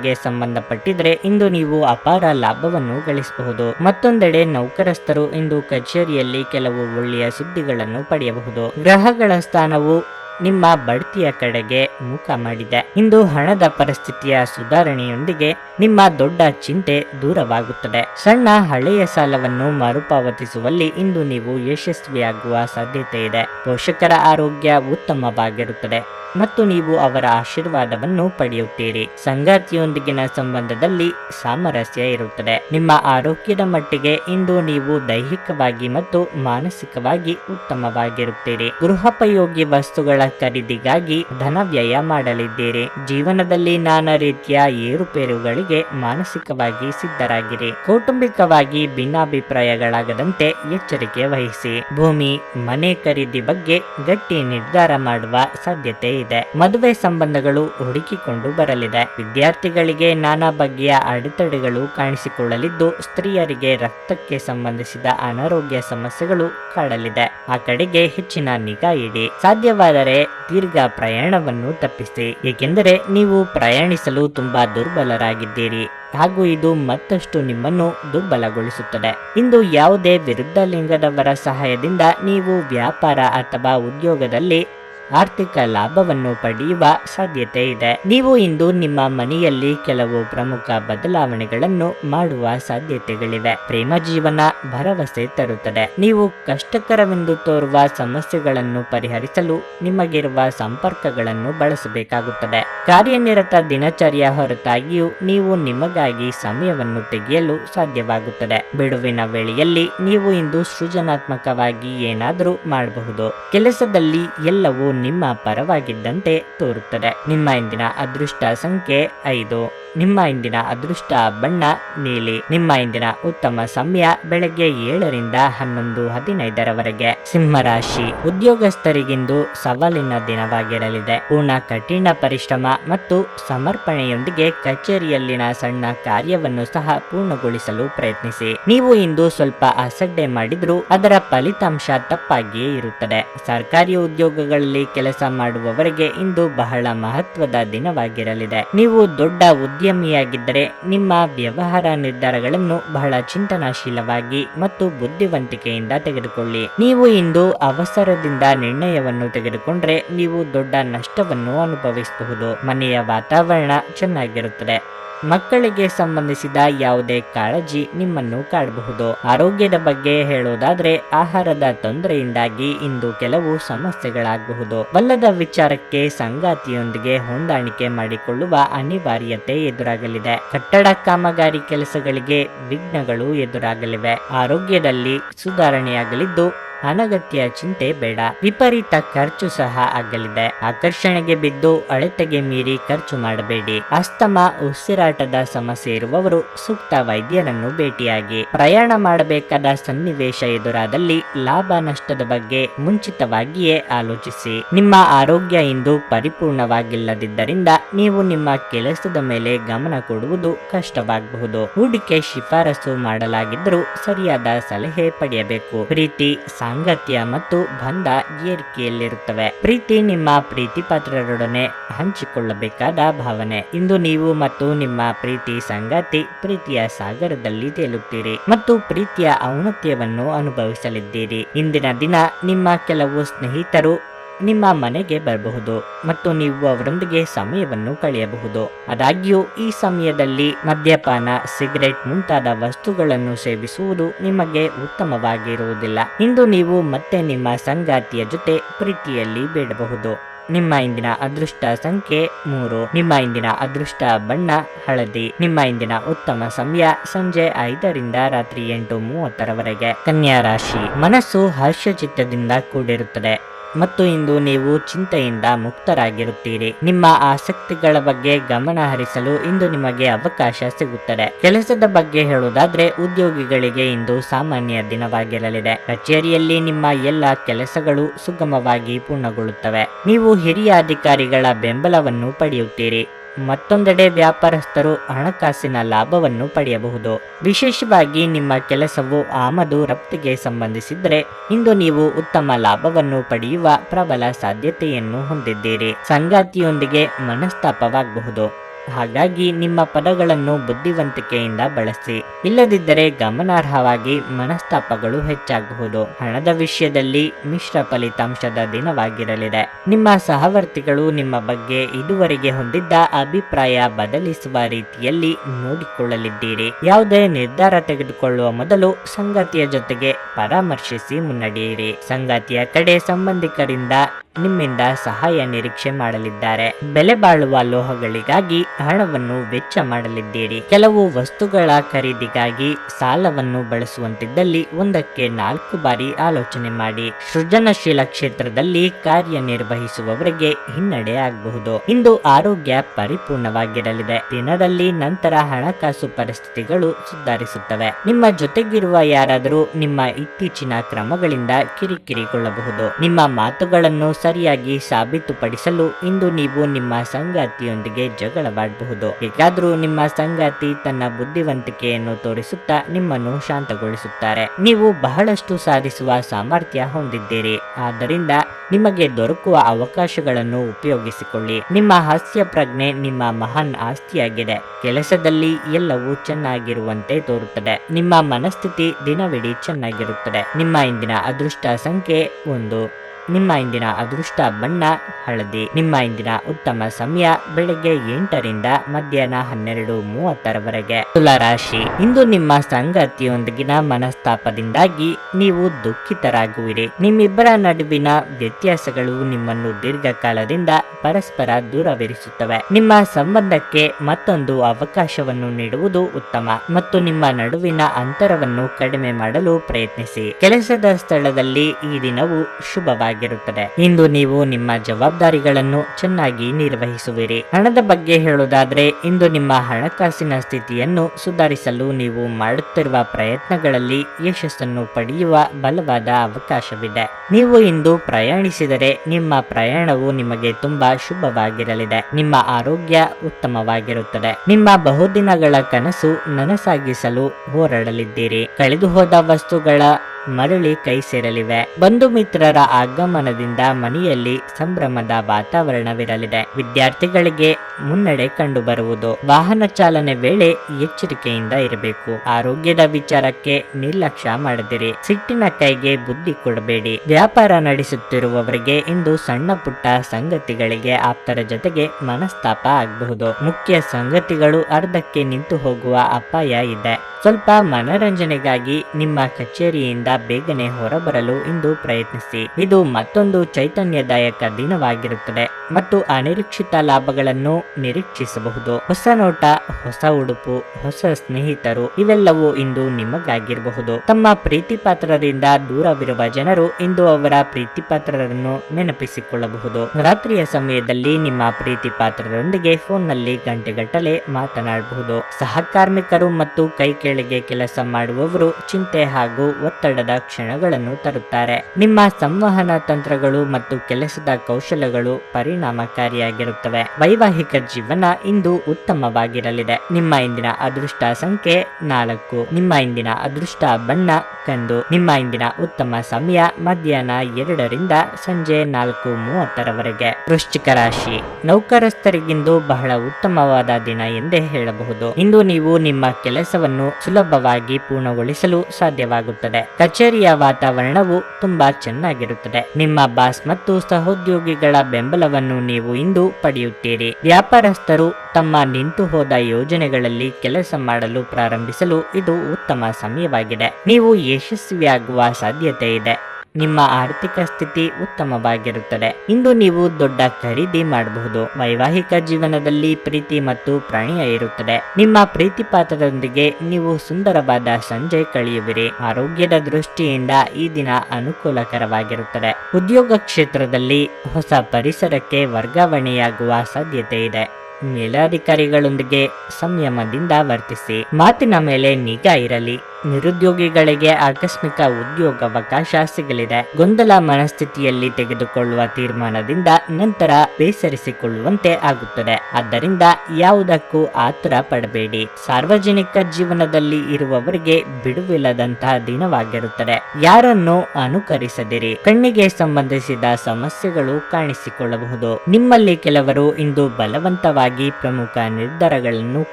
ಮಾರುಕಟ್ಟೆಗೆ ಸಂಬಂಧಪಟ್ಟಿದ್ರೆ ಇಂದು ನೀವು ಅಪಾರ ಲಾಭವನ್ನು ಗಳಿಸಬಹುದು. ಮತ್ತೊಂದೆಡೆ ನೌಕರಸ್ಥರು ಇಂದು ಕಚೇರಿಯಲ್ಲಿ ಕೆಲವು ಒಳ್ಳೆಯ ಸುದ್ದಿಗಳನ್ನು ಪಡೆಯಬಹುದು. ಗ್ರಹಗಳ ಸ್ಥಾನವು ನಿಮ್ಮ ಬಡ್ತಿಯ ಕಡೆಗೆ ಮುಖ ಮಾಡಿದೆ. ಇಂದು ಹಣದ ಪರಿಸ್ಥಿತಿಯ ಸುಧಾರಣೆಯೊಂದಿಗೆ ನಿಮ್ಮ ದೊಡ್ಡ ಚಿಂತೆ ದೂರವಾಗುತ್ತದೆ. ಸಣ್ಣ ಹಳೆಯ ಸಾಲವನ್ನು ಮರುಪಾವತಿಸುವಲ್ಲಿ ಇಂದು ನೀವು ಯಶಸ್ವಿಯಾಗುವ ಸಾಧ್ಯತೆ ಇದೆ. ಪೋಷಕರ ಆರೋಗ್ಯ ಉತ್ತಮವಾಗಿರುತ್ತದೆ. ಮತ್ತು ನೀವು ಅವರ ಆಶೀರ್ವಾದವನ್ನು ಪಡೆಯುತ್ತೀರಿ. ಸಂಗಾತಿಯೊಂದಿಗಿನ ಸಂಬಂಧದಲ್ಲಿ ಸಾಮರಸ್ಯ ಇರುತ್ತದೆ. ನಿಮ್ಮ ಆರೋಗ್ಯದ ಮಟ್ಟಿಗೆ ಇಂದು ನೀವು ದೈಹಿಕವಾಗಿ ಮತ್ತು ಮಾನಸಿಕವಾಗಿ ಉತ್ತಮವಾಗಿರುತ್ತೀರಿ. ಗೃಹೋಪಯೋಗಿ ವಸ್ತುಗಳ ಖರೀದಿಗಾಗಿ ಧನ ವ್ಯಯ ಮಾಡಲಿದ್ದೀರಿ. ಜೀವನದಲ್ಲಿ ನಾನಾ ರೀತಿಯ ಏರುಪೇರುಗಳಿಗೆ ಮಾನಸಿಕವಾಗಿ ಸಿದ್ಧರಾಗಿರಿ. ಕೌಟುಂಬಿಕವಾಗಿ ಭಿನ್ನಾಭಿಪ್ರಾಯಗಳಾಗದಂತೆ ಎಚ್ಚರಿಕೆ ವಹಿಸಿ. ಭೂಮಿ, ಮನೆ ಖರೀದಿ ಬಗ್ಗೆ ಗಟ್ಟಿ ನಿರ್ಧಾರ ಮಾಡುವ ಸಾಧ್ಯತೆ ಇದೆ. ಮದುವೆ ಸಂಬಂಧಗಳು ಹುಡುಕಿಕೊಂಡು ಬರಲಿದೆ. ವಿದ್ಯಾರ್ಥಿಗಳಿಗೆ ನಾನಾ ಬಗೆಯ ಅಡೆತಡೆಗಳು ಕಾಣಿಸಿಕೊಳ್ಳಲಿದ್ದು, ಸ್ತ್ರೀಯರಿಗೆ ರಕ್ತಕ್ಕೆ ಸಂಬಂಧಿಸಿದ ಅನಾರೋಗ್ಯ ಸಮಸ್ಯೆಗಳು ಕಾಡಲಿದೆ. ಆ ಕಡೆಗೆ ಹೆಚ್ಚಿನ ನಿಗಾ ಇಡಿ. ಸಾಧ್ಯವಾದರೆ ದೀರ್ಘ ಪ್ರಯಾಣವನ್ನು ತಪ್ಪಿಸಿ. ಏಕೆಂದರೆ ನೀವು ಪ್ರಯಾಣಿಸಲು ತುಂಬಾ ದುರ್ಬಲರಾಗಿದ್ದೀರಿ. ಹಾಗೂ ಇದು ಮತ್ತಷ್ಟು ನಿಮ್ಮನ್ನು ದುರ್ಬಲಗೊಳಿಸುತ್ತದೆ. ಇಂದು ಯಾವುದೇ ವಿರುದ್ಧ ಲಿಂಗದವರ ಸಹಾಯದಿಂದ ನೀವು ವ್ಯಾಪಾರ ಅಥವಾ ಉದ್ಯೋಗದಲ್ಲಿ ಆರ್ಥಿಕ ಲಾಭವನ್ನು ಪಡೆಯುವ ಸಾಧ್ಯತೆ ಇದೆ. ನೀವು ಇಂದು ನಿಮ್ಮ ಮನೆಯಲ್ಲಿ ಕೆಲವು ಪ್ರಮುಖ ಬದಲಾವಣೆಗಳನ್ನು ಮಾಡುವ ಸಾಧ್ಯತೆಗಳಿವೆ. ಪ್ರೇಮ ಜೀವನ ಭರವಸೆ ತರುತ್ತದೆ. ನೀವು ಕಷ್ಟಕರವೆಂದು ತೋರುವ ಸಮಸ್ಯೆಗಳನ್ನು ಪರಿಹರಿಸಲು ನಿಮಗಿರುವ ಸಂಪರ್ಕಗಳನ್ನು ಬಳಸಬೇಕಾಗುತ್ತದೆ. ಕಾರ್ಯನಿರತ ದಿನಚರಿಯ ಹೊರತಾಗಿಯೂ ನೀವು ನಿಮಗಾಗಿ ಸಮಯವನ್ನು ತೆಗೆಯಲು ಸಾಧ್ಯವಾಗುತ್ತದೆ. ಬಿಡುವಿನ ವೇಳೆಯಲ್ಲಿ ನೀವು ಇಂದು ಸೃಜನಾತ್ಮಕವಾಗಿ ಏನಾದರೂ ಮಾಡಬಹುದು. ಕೆಲಸದಲ್ಲಿ ಎಲ್ಲವೂ ನಿಮ್ಮ ಪರವಾಗಿದ್ದಂತೆ ತೋರುತ್ತದೆ. ನಿಮ್ಮ ಇಂದಿನ ಅದೃಷ್ಟ ಸಂಖ್ಯೆ ಐದು. ನಿಮ್ಮ ಇಂದಿನ ಅದೃಷ್ಟ ಬಣ್ಣ ನೀಲಿ. ನಿಮ್ಮ ಇಂದಿನ ಉತ್ತಮ ಸಮಯ ಬೆಳಗ್ಗೆ ಏಳರಿಂದ ಹನ್ನೊಂದು ಹದಿನೈದರವರೆಗೆ. ಸಿಂಹರಾಶಿ ಉದ್ಯೋಗಸ್ಥರಿಗಿಂದು ಸವಾಲಿನ ದಿನವಾಗಿರಲಿದೆ. ಪೂರ್ಣ ಕಠಿಣ ಪರಿಶ್ರಮ ಮತ್ತು ಸಮರ್ಪಣೆಯೊಂದಿಗೆ ಕಚೇರಿಯಲ್ಲಿನ ಸಣ್ಣ ಕಾರ್ಯವನ್ನು ಸಹ ಪೂರ್ಣಗೊಳಿಸಲು ಪ್ರಯತ್ನಿಸಿ. ನೀವು ಇಂದು ಸ್ವಲ್ಪ ಅಸಡ್ಡೆ ಮಾಡಿದ್ರೂ ಅದರ ಫಲಿತಾಂಶ ತಪ್ಪಾಗಿಯೇ ಇರುತ್ತದೆ. ಸರ್ಕಾರಿ ಉದ್ಯೋಗಗಳಲ್ಲಿ ಕೆಲಸ ಮಾಡುವವರಿಗೆ ಇಂದು ಬಹಳ ಮಹತ್ವದ ದಿನವಾಗಿರಲಿದೆ. ನೀವು ದೊಡ್ಡ ಉದ್ಯಮಿಯಾಗಿದ್ದರೆ ನಿಮ್ಮ ವ್ಯವಹಾರ ನಿರ್ಧಾರಗಳನ್ನು ಬಹಳ ಚಿಂತನಾಶೀಲವಾಗಿ ಮತ್ತು ಬುದ್ಧಿವಂತಿಕೆಯಿಂದ ತೆಗೆದುಕೊಳ್ಳಿ. ನೀವು ಇಂದು ಅವಸರದಿಂದ ನಿರ್ಣಯವನ್ನು ತೆಗೆದುಕೊಂಡ್ರೆ ನೀವು ದೊಡ್ಡ ನಷ್ಟವನ್ನು ಅನುಭವಿಸಬಹುದು. ಮನೆಯ ವಾತಾವರಣ ಚೆನ್ನಾಗಿರುತ್ತದೆ. ಮಕ್ಕಳಿಗೆ ಸಂಬಂಧಿಸಿದ ಯಾವುದೇ ಕಾಳಜಿ ನಿಮ್ಮನ್ನು ಕಾಡಬಹುದು. ಆರೋಗ್ಯದ ಬಗ್ಗೆ ಹೇಳೋದಾದ್ರೆ ಆಹಾರದ ತೊಂದರೆಯಿಂದಾಗಿ ಇಂದು ಕೆಲವು ಸಮಸ್ಯೆಗಳಾಗಬಹುದು. ಬಲ್ಲದ ವಿಚಾರಕ್ಕೆ ಸಂಗಾತಿಯೊಂದಿಗೆ ಹೊಂದಾಣಿಕೆ ಮಾಡಿಕೊಳ್ಳುವ ಅನಿವಾರ್ಯತೆ ಎದುರಾಗಲಿದೆ. ಕಟ್ಟಡ ಕಾಮಗಾರಿ ಕೆಲಸಗಳಿಗೆ ವಿಘ್ನಗಳು ಎದುರಾಗಲಿವೆ. ಆರೋಗ್ಯದಲ್ಲಿ ಸುಧಾರಣೆಯಾಗಲಿದ್ದು ಅನಗತ್ಯ ಚಿಂತೆ ಬೇಡ. ವಿಪರೀತ ಖರ್ಚು ಸಹ ಆಗಲಿದೆ. ಆಕರ್ಷಣೆಗೆ ಬಿದ್ದು ಅಳತೆಗೆ ಮೀರಿ ಖರ್ಚು ಮಾಡಬೇಡಿ. ಅಸ್ತಮ, ಉಸಿರಾಟದ ಸಮಸ್ಯೆ ಇರುವವರು ಸೂಕ್ತ ವೈದ್ಯರನ್ನು ಭೇಟಿಯಾಗಿ. ಪ್ರಯಾಣ ಮಾಡಬೇಕಾದ ಸನ್ನಿವೇಶ ಎದುರಾದಲ್ಲಿ ಲಾಭ ನಷ್ಟದ ಬಗ್ಗೆ ಮುಂಚಿತವಾಗಿಯೇ ಆಲೋಚಿಸಿ. ನಿಮ್ಮ ಆರೋಗ್ಯ ಇಂದು ಪರಿಪೂರ್ಣವಾಗಿಲ್ಲದಿದ್ದರಿಂದ ನೀವು ನಿಮ್ಮ ಕೆಲಸದ ಮೇಲೆ ಗಮನ ಕೊಡುವುದು ಕಷ್ಟವಾಗಬಹುದು. ಹೂಡಿಕೆ ಶಿಫಾರಸು ಮಾಡಲಾಗಿದ್ದರೂ ಸರಿಯಾದ ಸಲಹೆ ಪಡೆಯಬೇಕು. ಪ್ರೀತಿ ಸಾಂಗತ್ಯ ಮತ್ತು ಬಂಧ ಏರಿಕೆಯಲ್ಲಿರುತ್ತವೆ. ಪ್ರೀತಿ ನಿಮ್ಮ ಪ್ರೀತಿ ಪಾತ್ರರೊಡನೆ ಹಂಚಿಕೊಳ್ಳಬೇಕಾದ ಭಾವನೆ. ಇಂದು ನೀವು ಮತ್ತು ನಿಮ್ಮ ಪ್ರೀತಿ ಸಂಗಾತಿ ಪ್ರೀತಿಯ ಸಾಗರದಲ್ಲಿ ತೇಲುತ್ತೀರಿ ಮತ್ತು ಪ್ರೀತಿಯ ಔನ್ನತ್ಯವನ್ನು ಅನುಭವಿಸಲಿದ್ದೀರಿ. ಇಂದಿನ ದಿನ ನಿಮ್ಮ ಕೆಲವು ಸ್ನೇಹಿತರು ನಿಮ್ಮ ಮನೆಗೆ ಬರಬಹುದು ಮತ್ತು ನೀವು ಅವರೊಂದಿಗೆ ಸಮಯವನ್ನು ಕಳೆಯಬಹುದು. ಆದಾಗ್ಯೂ, ಈ ಸಮಯದಲ್ಲಿ ಮದ್ಯಪಾನ, ಸಿಗರೆಟ್ ಮುಂತಾದ ವಸ್ತುಗಳನ್ನು ಸೇವಿಸುವುದು ನಿಮಗೆ ಉತ್ತಮವಾಗಿರುವುದಿಲ್ಲ. ಇಂದು ನೀವು ಮತ್ತೆ ನಿಮ್ಮ ಸಂಗಾತಿಯ ಜೊತೆ ಪ್ರೀತಿಯಲ್ಲಿ ಬೇಡಬಹುದು. ನಿಮ್ಮ ಇಂದಿನ ಅದೃಷ್ಟ ಸಂಖ್ಯೆ ಮೂರು. ನಿಮ್ಮ ಇಂದಿನ ಅದೃಷ್ಟ ಬಣ್ಣ, ಹಳದಿ. ನಿಮ್ಮ ಇಂದಿನ ಉತ್ತಮ ಸಮಯ ಸಂಜೆ ಐದರಿಂದ ರಾತ್ರಿ ಎಂಟು ಮೂವತ್ತರವರೆಗೆ. ಕನ್ಯಾ ರಾಶಿ. ಮನಸ್ಸು ಹರ್ಷಚಿತ್ತದಿಂದ ಕೂಡಿರುತ್ತದೆ. ಮತ್ತು ಇಂದು ನೀವು ಚಿಂತೆಯಿಂದ ಮುಕ್ತರಾಗಿರುತ್ತೀರಿ. ನಿಮ್ಮ ಆಸಕ್ತಿಗಳ ಬಗ್ಗೆ ಗಮನ ಹರಿಸಲು ಇಂದು ನಿಮಗೆ ಅವಕಾಶ ಸಿಗುತ್ತದೆ. ಕೆಲಸದ ಬಗ್ಗೆ ಹೇಳುವುದಾದ್ರೆ, ಉದ್ಯೋಗಿಗಳಿಗೆ ಇಂದು ಸಾಮಾನ್ಯ ದಿನವಾಗಿರಲಿದೆ. ಕಚೇರಿಯಲ್ಲಿ ನಿಮ್ಮ ಎಲ್ಲ ಕೆಲಸಗಳು ಸುಗಮವಾಗಿ ಪೂರ್ಣಗೊಳ್ಳುತ್ತವೆ. ನೀವು ಹಿರಿಯ ಅಧಿಕಾರಿಗಳ ಬೆಂಬಲವನ್ನು ಪಡೆಯುತ್ತೀರಿ. ಮತ್ತೊಂದೆಡೆ ವ್ಯಾಪಾರಸ್ಥರು ಹಣಕಾಸಿನ ಲಾಭವನ್ನು ಪಡೆಯಬಹುದು. ವಿಶೇಷವಾಗಿ ನಿಮ್ಮ ಕೆಲಸವು ಆಮದು ರಫ್ತಿಗೆ ಸಂಬಂಧಿಸಿದ್ರೆ, ಇಂದು ನೀವು ಉತ್ತಮ ಲಾಭವನ್ನು ಪಡೆಯುವ ಪ್ರಬಲ ಸಾಧ್ಯತೆಯನ್ನು ಹೊಂದಿದ್ದೀರಿ. ಸಂಗಾತಿಯೊಂದಿಗೆ ಮನಸ್ತಾಪವಾಗಬಹುದು. ಹಾಗಾಗಿ ನಿಮ್ಮ ಪದಗಳನ್ನು ಬುದ್ಧಿವಂತಿಕೆಯಿಂದ ಬಳಸಿ. ಇಲ್ಲದಿದ್ದರೆ ಗಮನಾರ್ಹವಾಗಿ ಮನಸ್ತಾಪಗಳು ಹೆಚ್ಚಾಗಬಹುದು. ಹಣದ ವಿಷಯದಲ್ಲಿ ಮಿಶ್ರ ಫಲಿತಾಂಶದ ದಿನವಾಗಿರಲಿದೆ. ನಿಮ್ಮ ಸಹವರ್ತಿಗಳು ನಿಮ್ಮ ಬಗ್ಗೆ ಇದುವರೆಗೆ ಹೊಂದಿದ್ದ ಅಭಿಪ್ರಾಯ ಬದಲಿಸುವ ರೀತಿಯಲ್ಲಿ ನೋಡಿಕೊಳ್ಳಲಿದ್ದೀರಿ. ಯಾವುದೇ ನಿರ್ಧಾರ ತೆಗೆದುಕೊಳ್ಳುವ ಮೊದಲು ಸಂಗಾತಿಯ ಜೊತೆಗೆ ಪರಾಮರ್ಶಿಸಿ ಮುನ್ನಡೆಯಿರಿ. ಸಂಗಾತಿಯ ಕಡೆ ಸಂಬಂಧಿಕರಿಂದ ನಿಮ್ಮಿಂದ ಸಹಾಯ ನಿರೀಕ್ಷೆ ಮಾಡಲಿದ್ದಾರೆ. ಬೆಲೆ ಬಾಳುವ ಲೋಹಗಳಿಗಾಗಿ ಹಣವನ್ನು ವೆಚ್ಚ ಮಾಡಲಿದ್ದೀರಿ. ಕೆಲವು ವಸ್ತುಗಳ ಖರೀದಿಗಾಗಿ ಸಾಲವನ್ನು ಬಳಸುವಂತಿದ್ದಲ್ಲಿ ಒಂದಕ್ಕೆ ನಾಲ್ಕು ಬಾರಿ ಆಲೋಚನೆ ಮಾಡಿ. ಸೃಜನಶೀಲ ಕ್ಷೇತ್ರದಲ್ಲಿ ಕಾರ್ಯನಿರ್ವಹಿಸುವವರಿಗೆ ಹಿನ್ನಡೆ ಆಗಬಹುದು. ಇಂದು ಆರೋಗ್ಯ ಪರಿಪೂರ್ಣವಾಗಿರಲಿದೆ. ದಿನದಲ್ಲಿ ನಂತರ ಹಣಕಾಸು ಪರಿಸ್ಥಿತಿಗಳು ಸುಧಾರಿಸುತ್ತವೆ. ನಿಮ್ಮ ಜೊತೆಗಿರುವ ಯಾರಾದರೂ ನಿಮ್ಮ ಇತ್ತೀಚಿನ ಕ್ರಮಗಳಿಂದ ಕಿರಿಕಿರಿಗೊಳ್ಳಬಹುದು. ನಿಮ್ಮ ಮಾತುಗಳನ್ನು ಸರಿಯಾಗಿ ಸಾಬೀತುಪಡಿಸಲು ಇಂದು ನೀವು ನಿಮ್ಮ ಸಂಗಾತಿಯೊಂದಿಗೆ ಜಗಳವಾಡಬಹುದು. ಹೇಗಾದ್ರೂ ನಿಮ್ಮ ಸಂಗಾತಿ ತನ್ನ ಬುದ್ಧಿವಂತಿಕೆಯನ್ನು ತೋರಿಸುತ್ತಾ ನಿಮ್ಮನ್ನು ಶಾಂತಗೊಳಿಸುತ್ತಾರೆ. ನೀವು ಬಹಳಷ್ಟು ಸಾಧಿಸುವ ಸಾಮರ್ಥ್ಯ ಹೊಂದಿದ್ದೀರಿ. ಆದ್ದರಿಂದ ನಿಮಗೆ ದೊರಕುವ ಅವಕಾಶಗಳನ್ನು ಉಪಯೋಗಿಸಿಕೊಳ್ಳಿ. ನಿಮ್ಮ ಹಾಸ್ಯ ಪ್ರಜ್ಞೆ ನಿಮ್ಮ ಮಹಾನ್ ಆಸ್ತಿಯಾಗಿದೆ. ಕೆಲಸದಲ್ಲಿ ಎಲ್ಲವೂ ಚೆನ್ನಾಗಿರುವಂತೆ ತೋರುತ್ತದೆ. ನಿಮ್ಮ ಮನಸ್ಥಿತಿ ದಿನವಿಡೀ ಚೆನ್ನಾಗಿರುತ್ತದೆ. ನಿಮ್ಮ ಇಂದಿನ ಅದೃಷ್ಟ ಸಂಖ್ಯೆ ಒಂದು. ನಿಮ್ಮ ಇಂದಿನ ಅದೃಷ್ಟ ಬಣ್ಣ ಹಳದಿ. ನಿಮ್ಮ ಇಂದಿನ ಉತ್ತಮ ಸಮಯ ಬೆಳಗ್ಗೆ ಎಂಟರಿಂದ ಮಧ್ಯಾಹ್ನ ಹನ್ನೆರಡು ಮೂವತ್ತರವರೆಗೆ. ತುಲಾರಾಶಿ ಇಂದು ನಿಮ್ಮ ಸಂಗತಿಯೊಂದಿಗಿನ ಮನಸ್ತಾಪದಿಂದಾಗಿ ನೀವು ದುಃಖಿತರಾಗುವಿರಿ. ನಿಮ್ಮಿಬ್ಬರ ನಡುವಿನ ವ್ಯತ್ಯಾಸಗಳು ನಿಮ್ಮನ್ನು ದೀರ್ಘಕಾಲದಿಂದ ಪರಸ್ಪರ ದೂರವಿರಿಸುತ್ತವೆ. ನಿಮ್ಮ ಸಂಬಂಧಕ್ಕೆ ಮತ್ತೊಂದು ಅವಕಾಶವನ್ನು ನೀಡುವುದು ಉತ್ತಮ ಮತ್ತು ನಿಮ್ಮ ನಡುವಿನ ಅಂತರವನ್ನು ಕಡಿಮೆ ಮಾಡಲು ಪ್ರಯತ್ನಿಸಿ. ಕೆಲಸದ ಸ್ಥಳದಲ್ಲಿ ಈ ದಿನವು ಶುಭವಾಗಿ ದಿನವಾಗಿರುತ್ತದೆ ಇಂದು ನೀವು ನಿಮ್ಮ ಜವಾಬ್ದಾರಿಗಳನ್ನು ಚೆನ್ನಾಗಿ ನಿರ್ವಹಿಸುವಿರಿ. ಹಣದ ಬಗ್ಗೆ ಹೇಳುವುದಾದ್ರೆ, ಇಂದು ನಿಮ್ಮ ಹಣಕಾಸಿನ ಸ್ಥಿತಿಯನ್ನು ಸುಧಾರಿಸಲು ನೀವು ಮಾಡುತ್ತಿರುವ ಪ್ರಯತ್ನಗಳಲ್ಲಿ ಯಶಸ್ಸನ್ನು ಪಡೆಯುವ ಬಲವಾದ ಅವಕಾಶವಿದೆ. ನೀವು ಇಂದು ಪ್ರಯಾಣಿಸಿದರೆ ನಿಮ್ಮ ಪ್ರಯಾಣವು ನಿಮಗೆ ತುಂಬಾ ಶುಭವಾಗಿರಲಿದೆ. ನಿಮ್ಮ ಆರೋಗ್ಯ ಉತ್ತಮವಾಗಿರುತ್ತದೆ. ನಿಮ್ಮ ಬಹುದಿನಗಳ ಕನಸು ನನಸಾಗಿಸಲು ಹೋರಾಡಲಿದ್ದೀರಿ. ಕಳೆದು ಹೋದ ವಸ್ತುಗಳ ಮರಳಿ ಕೈ ಸೇರಲಿವೆ. ಬಂಧು ಮಿತ್ರರ ಆಗಮನದಿಂದ ಮನೆಯಲ್ಲಿ ಸಂಭ್ರಮದ ವಾತಾವರಣವಿರಲಿದೆ. ವಿದ್ಯಾರ್ಥಿಗಳಿಗೆ ಮುನ್ನಡೆ ಕಂಡುಬರುವುದು. ವಾಹನ ಚಾಲನೆ ವೇಳೆ ಎಚ್ಚರಿಕೆಯಿಂದ ಇರಬೇಕು. ಆರೋಗ್ಯದ ವಿಚಾರಕ್ಕೆ ನಿರ್ಲಕ್ಷ್ಯ ಮಾಡದಿರಿ. ಸಿಟ್ಟಿನ ಕೈಗೆ ಬುದ್ಧಿ ಕೊಡಬೇಡಿ. ವ್ಯಾಪಾರ ನಡೆಸುತ್ತಿರುವವರಿಗೆ ಇಂದು ಸಣ್ಣ ಪುಟ್ಟ ಸಂಗತಿಗಳಿಗೆ ಆಪ್ತರ ಜೊತೆಗೆ ಮನಸ್ತಾಪ ಆಗಬಹುದು. ಮುಖ್ಯ ಸಂಗತಿಗಳು ಅರ್ಧಕ್ಕೆ ನಿಂತು ಹೋಗುವ ಅಪಾಯ ಇದೆ. ಸ್ವಲ್ಪ ಮನರಂಜನೆಗಾಗಿ ನಿಮ್ಮ ಕಚೇರಿಯಿಂದ ಬೇಗನೆ ಹೊರಬರಲು ಇಂದು ಪ್ರಯತ್ನಿಸಿ. ಇದು ಮತ್ತೊಂದು ಚೈತನ್ಯದಾಯಕ ದಿನವಾಗಿರುತ್ತದೆ. ಮತ್ತು ಅನಿರೀಕ್ಷಿತ ಲಾಭಗಳನ್ನು ನಿರೀಕ್ಷಿಸಬಹುದು. ಹೊಸ ನೋಟ, ಹೊಸ ಉಡುಪು, ಹೊಸ ಸ್ನೇಹಿತರು ಇವೆಲ್ಲವೂ ಇಂದು ನಿಮಗಾಗಿರಬಹುದು. ತಮ್ಮ ಪ್ರೀತಿ ಪಾತ್ರರಿಂದ ದೂರವಿರುವ ಜನರು ಇಂದು ಅವರ ಪ್ರೀತಿ ಪಾತ್ರರನ್ನು ನೆನಪಿಸಿಕೊಳ್ಳಬಹುದು. ರಾತ್ರಿಯ ಸಮಯದಲ್ಲಿ ನಿಮ್ಮ ಪ್ರೀತಿ ಪಾತ್ರರೊಂದಿಗೆ ಫೋನ್ನಲ್ಲಿ ಗಂಟೆಗಟ್ಟಲೆ ಮಾತನಾಡಬಹುದು. ಸಹಕಾರ್ಮಿಕರು ಮತ್ತು ಕೈ ಕೆಳಗೆ ಕೆಲಸ ಮಾಡುವವರು ಚಿಂತೆ ಹಾಗೂ ಒತ್ತಡದ ಕ್ಷಣಗಳನ್ನು ತರುತ್ತಾರೆ. ನಿಮ್ಮ ಸಂವಹನ ತಂತ್ರಗಳು ಮತ್ತು ಕೆಲಸದ ಕೌಶಲಗಳು ಪರಿಣಾಮಕಾರಿಯಾಗಿರುತ್ತವೆ. ವೈವಾಹಿಕ ಜೀವನ ಇಂದು ಉತ್ತಮವಾಗಿರಲಿದೆ. ನಿಮ್ಮ ಇಂದಿನ ಅದೃಷ್ಟ ಸಂಖ್ಯೆ ನಾಲ್ಕು. ನಿಮ್ಮ ಇಂದಿನ ಅದೃಷ್ಟ ಬಣ್ಣ ಕಂದು. ನಿಮ್ಮ ಇಂದಿನ ಉತ್ತಮ ಸಮಯ ಮಧ್ಯಾಹ್ನ ಎರಡರಿಂದ ಸಂಜೆ ನಾಲ್ಕು ಮೂವತ್ತರವರೆಗೆ. ವೃಶ್ಚಿಕ ರಾಶಿ. ನೌಕರಸ್ಥರಿಗಿಂದು ಬಹಳ ಉತ್ತಮವಾದ ದಿನ ಎಂದೇ ಹೇಳಬಹುದು. ಇಂದು ನೀವು ನಿಮ್ಮ ಕೆಲಸವನ್ನು ಸುಲಭವಾಗಿ ಪೂರ್ಣಗೊಳಿಸಲು ಸಾಧ್ಯವಾಗುತ್ತದೆ. ಕಚೇರಿಯ ವಾತಾವರಣವು ತುಂಬಾ ಚೆನ್ನಾಗಿರುತ್ತದೆ. ನಿಮ್ಮ ಬಾಸ್ ಮತ್ತು ಸಹೋದ್ಯೋಗಿಗಳ ಬೆಂಬಲವನ್ನು ನೀವು ಇಂದು ಪಡೆಯುತ್ತೀರಿ. ವ್ಯಾಪಾರಸ್ಥರು ತಮ್ಮ ನಿಂತು ಹೋದ ಯೋಜನೆಗಳಲ್ಲಿ ಕೆಲಸ ಮಾಡಲು ಪ್ರಾರಂಭಿಸಲು ಇದು ಉತ್ತಮ ಸಮಯವಾಗಿದೆ. ನೀವು ಯಶಸ್ವಿಯಾಗುವ ಸಾಧ್ಯತೆ ಇದೆ. ನಿಮ್ಮ ಆರ್ಥಿಕ ಸ್ಥಿತಿ ಉತ್ತಮವಾಗಿರುತ್ತದೆ. ಇಂದು ನೀವು ದೊಡ್ಡ ಖರೀದಿ ಮಾಡಬಹುದು. ವೈವಾಹಿಕ ಜೀವನದಲ್ಲಿ ಪ್ರೀತಿ ಮತ್ತು ಪ್ರಣಯ ಇರುತ್ತದೆ. ನಿಮ್ಮ ಪ್ರೀತಿ ಪಾತ್ರದೊಂದಿಗೆ ನೀವು ಸುಂದರವಾದ ಸಂಜೆ ಕಳೆಯುವಿರಿ. ಆರೋಗ್ಯದ ದೃಷ್ಟಿಯಿಂದ ಈ ದಿನ ಅನುಕೂಲಕರವಾಗಿರುತ್ತದೆ. ಉದ್ಯೋಗ ಕ್ಷೇತ್ರದಲ್ಲಿ ಹೊಸ ಪರಿಸರಕ್ಕೆ ವರ್ಗಾವಣೆಯಾಗುವ ಸಾಧ್ಯತೆ ಇದೆ. ಮೇಲಾಧಿಕಾರಿಗಳೊಂದಿಗೆ ಸಂಯಮದಿಂದ ವರ್ತಿಸಿ. ಮಾತಿನ ಮೇಲೆ ನಿಗಾ ಇರಲಿ. ನಿರುದ್ಯೋಗಿಗಳಿಗೆ ಆಕಸ್ಮಿಕ ಉದ್ಯೋಗಾವಕಾಶ ಸಿಗಲಿದೆ. ಗೊಂದಲ ಮನಸ್ಥಿತಿಯಲ್ಲಿ ತೆಗೆದುಕೊಳ್ಳುವ ತೀರ್ಮಾನದಿಂದ ನಂತರ ಬೇಸರಿಸಿಕೊಳ್ಳುವಂತೆ ಆಗುತ್ತದೆ. ಆದ್ದರಿಂದ ಯಾವುದಕ್ಕೂ ಆತುರ ಪಡಬೇಡಿ. ಸಾರ್ವಜನಿಕ ಜೀವನದಲ್ಲಿ ಇರುವವರಿಗೆ ಬಿಡುವಿಲ್ಲದಂತಹ ದಿನವಾಗಿರುತ್ತದೆ. ಯಾರನ್ನು ಅನುಕರಿಸದಿರಿ. ಕಣ್ಣಿಗೆ ಸಂಬಂಧಿಸಿದ ಸಮಸ್ಯೆಗಳು ಕಾಣಿಸಿಕೊಳ್ಳಬಹುದು. ನಿಮ್ಮಲ್ಲಿ ಕೆಲವರು ಇಂದು ಬಲವಂತವಾಗಿ ಪ್ರಮುಖ ನಿರ್ಧಾರಗಳನ್ನು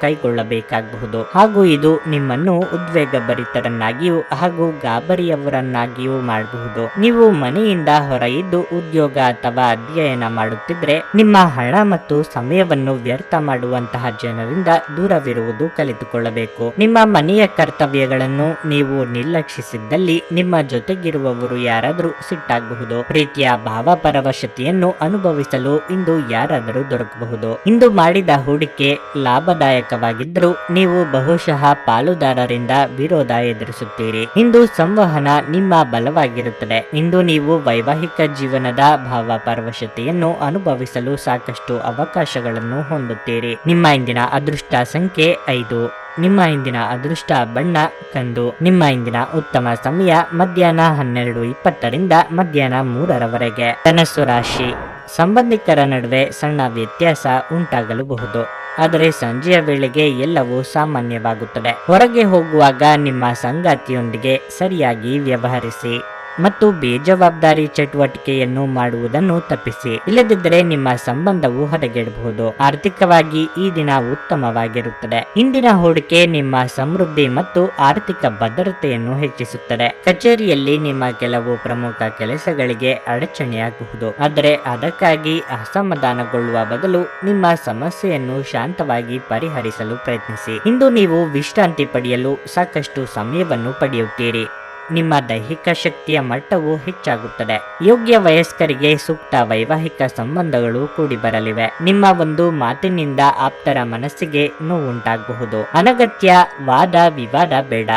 ಕೈಗೊಳ್ಳಬೇಕಾಗಬಹುದು ಹಾಗೂ ಇದು ನಿಮ್ಮನ್ನು ಉದ್ವೇಗ ಭರಿತರನ್ನಾಗಿಯೂ ಹಾಗೂ ಗಾಬರಿಯವರನ್ನಾಗಿಯೂ ಮಾಡಬಹುದು. ನೀವು ಮನೆಯಿಂದ ಹೊರ ಇದ್ದು ಉದ್ಯೋಗ ಅಥವಾ ಅಧ್ಯಯನ ಮಾಡುತ್ತಿದ್ರೆ ನಿಮ್ಮ ಹಣ ಮತ್ತು ಸಮಯವನ್ನು ವ್ಯರ್ಥ ಮಾಡುವಂತಹ ಜನರಿಂದ ದೂರವಿರುವುದು ಕಲಿತುಕೊಳ್ಳಬೇಕು. ನಿಮ್ಮ ಮನೆಯ ಕರ್ತವ್ಯಗಳನ್ನು ನೀವು ನಿರ್ಲಕ್ಷಿಸಿದ್ದಲ್ಲಿ ನಿಮ್ಮ ಜೊತೆಗಿರುವವರು ಯಾರಾದರೂ ಸಿಟ್ಟಾಗಬಹುದು. ಪ್ರೀತಿಯ ಭಾವಪರವಶತೆಯನ್ನು ಅನುಭವಿಸಲು ಇಂದು ಯಾರಾದರೂ ದೊರಕಬಹುದು. ಇಂದು ಮಾಡಿದ ಹೂಡಿಕೆ ಲಾಭದಾಯಕವಾಗಿದ್ದರೂ ನೀವು ಬಹುಶಃ ಪಾಲುದಾರರಿಂದ ವಿರೋಧ ಎದುರಿಸುತ್ತೀರಿ. ಇಂದು ಸಂವಹನ ನಿಮ್ಮ ಬಲವಾಗಿರುತ್ತದೆ. ಇಂದು ನೀವು ವೈವಾಹಿಕ ಜೀವನದ ಭಾವಪರವಶತೆಯನ್ನು ಅನುಭವಿಸಲು ಸಾಕಷ್ಟು ಅವಕಾಶಗಳನ್ನು ಹೊಂದುತ್ತೀರಿ. ನಿಮ್ಮ ಇಂದಿನ ಅದೃಷ್ಟ ಸಂಖ್ಯೆ ಐದು. ನಿಮ್ಮ ಇಂದಿನ ಅದೃಷ್ಟ ಬಣ್ಣ ಕಂದು. ನಿಮ್ಮ ಇಂದಿನ ಉತ್ತಮ ಸಮಯ ಮಧ್ಯಾಹ್ನ ಹನ್ನೆರಡು ಇಪ್ಪತ್ತರಿಂದ ಮಧ್ಯಾಹ್ನ ಮೂರರವರೆಗೆ. ಧನಸ್ಸು ರಾಶಿ. ಸಂಬಂಧಿಕರ ನಡುವೆ ಸಣ್ಣ ವ್ಯತ್ಯಾಸ ಉಂಟಾಗಲಬಹುದು. ಆದರೆ ಸಂಜೆಯ ವೇಳೆಗೆ ಎಲ್ಲವೂ ಸಾಮಾನ್ಯವಾಗುತ್ತದೆ. ಹೊರಗೆ ಹೋಗುವಾಗ ನಿಮ್ಮ ಸಂಗಾತಿಯೊಂದಿಗೆ ಸರಿಯಾಗಿ ವ್ಯವಹರಿಸಿ. ಮತ್ತು ಬೇಜವಾಬ್ದಾರಿ ಚಟುವಟಿಕೆಯನ್ನು ಮಾಡುವುದನ್ನು ತಪ್ಪಿಸಿ. ಇಲ್ಲದಿದ್ದರೆ ನಿಮ್ಮ ಸಂಬಂಧವು ಹದಗೆಡಬಹುದು. ಆರ್ಥಿಕವಾಗಿ ಈ ದಿನ ಉತ್ತಮವಾಗಿರುತ್ತದೆ. ಇಂದಿನ ಹೂಡಿಕೆ ನಿಮ್ಮ ಸಮೃದ್ಧಿ ಮತ್ತು ಆರ್ಥಿಕ ಭದ್ರತೆಯನ್ನು ಹೆಚ್ಚಿಸುತ್ತದೆ. ಕಚೇರಿಯಲ್ಲಿ ನಿಮ್ಮ ಕೆಲವು ಪ್ರಮುಖ ಕೆಲಸಗಳಿಗೆ ಅಡಚಣೆಯಾಗಬಹುದು. ಆದರೆ ಅದಕ್ಕಾಗಿ ಅಸಮಾಧಾನಗೊಳ್ಳುವ ಬದಲು ನಿಮ್ಮ ಸಮಸ್ಯೆಯನ್ನು ಶಾಂತವಾಗಿ ಪರಿಹರಿಸಲು ಪ್ರಯತ್ನಿಸಿ. ಇಂದು ನೀವು ವಿಶ್ರಾಂತಿ ಪಡೆಯಲು ಸಾಕಷ್ಟು ಸಮಯವನ್ನು ಪಡೆಯುತ್ತೀರಿ. ನಿಮ್ಮ ದೈಹಿಕ ಶಕ್ತಿಯ ಮಟ್ಟವು ಹೆಚ್ಚಾಗುತ್ತದೆ. ಯೋಗ್ಯ ವಯಸ್ಕರಿಗೆ ಸೂಕ್ತ ವೈವಾಹಿಕ ಸಂಬಂಧಗಳು ಕೂಡಿ ಬರಲಿವೆ. ನಿಮ್ಮ ಒಂದು ಮಾತಿನಿಂದ ಆಪ್ತರ ಮನಸ್ಸಿಗೆ ನೋವುಂಟಾಗಬಹುದು. ಅನಗತ್ಯ ವಾದ ವಿವಾದ ಬೇಡ.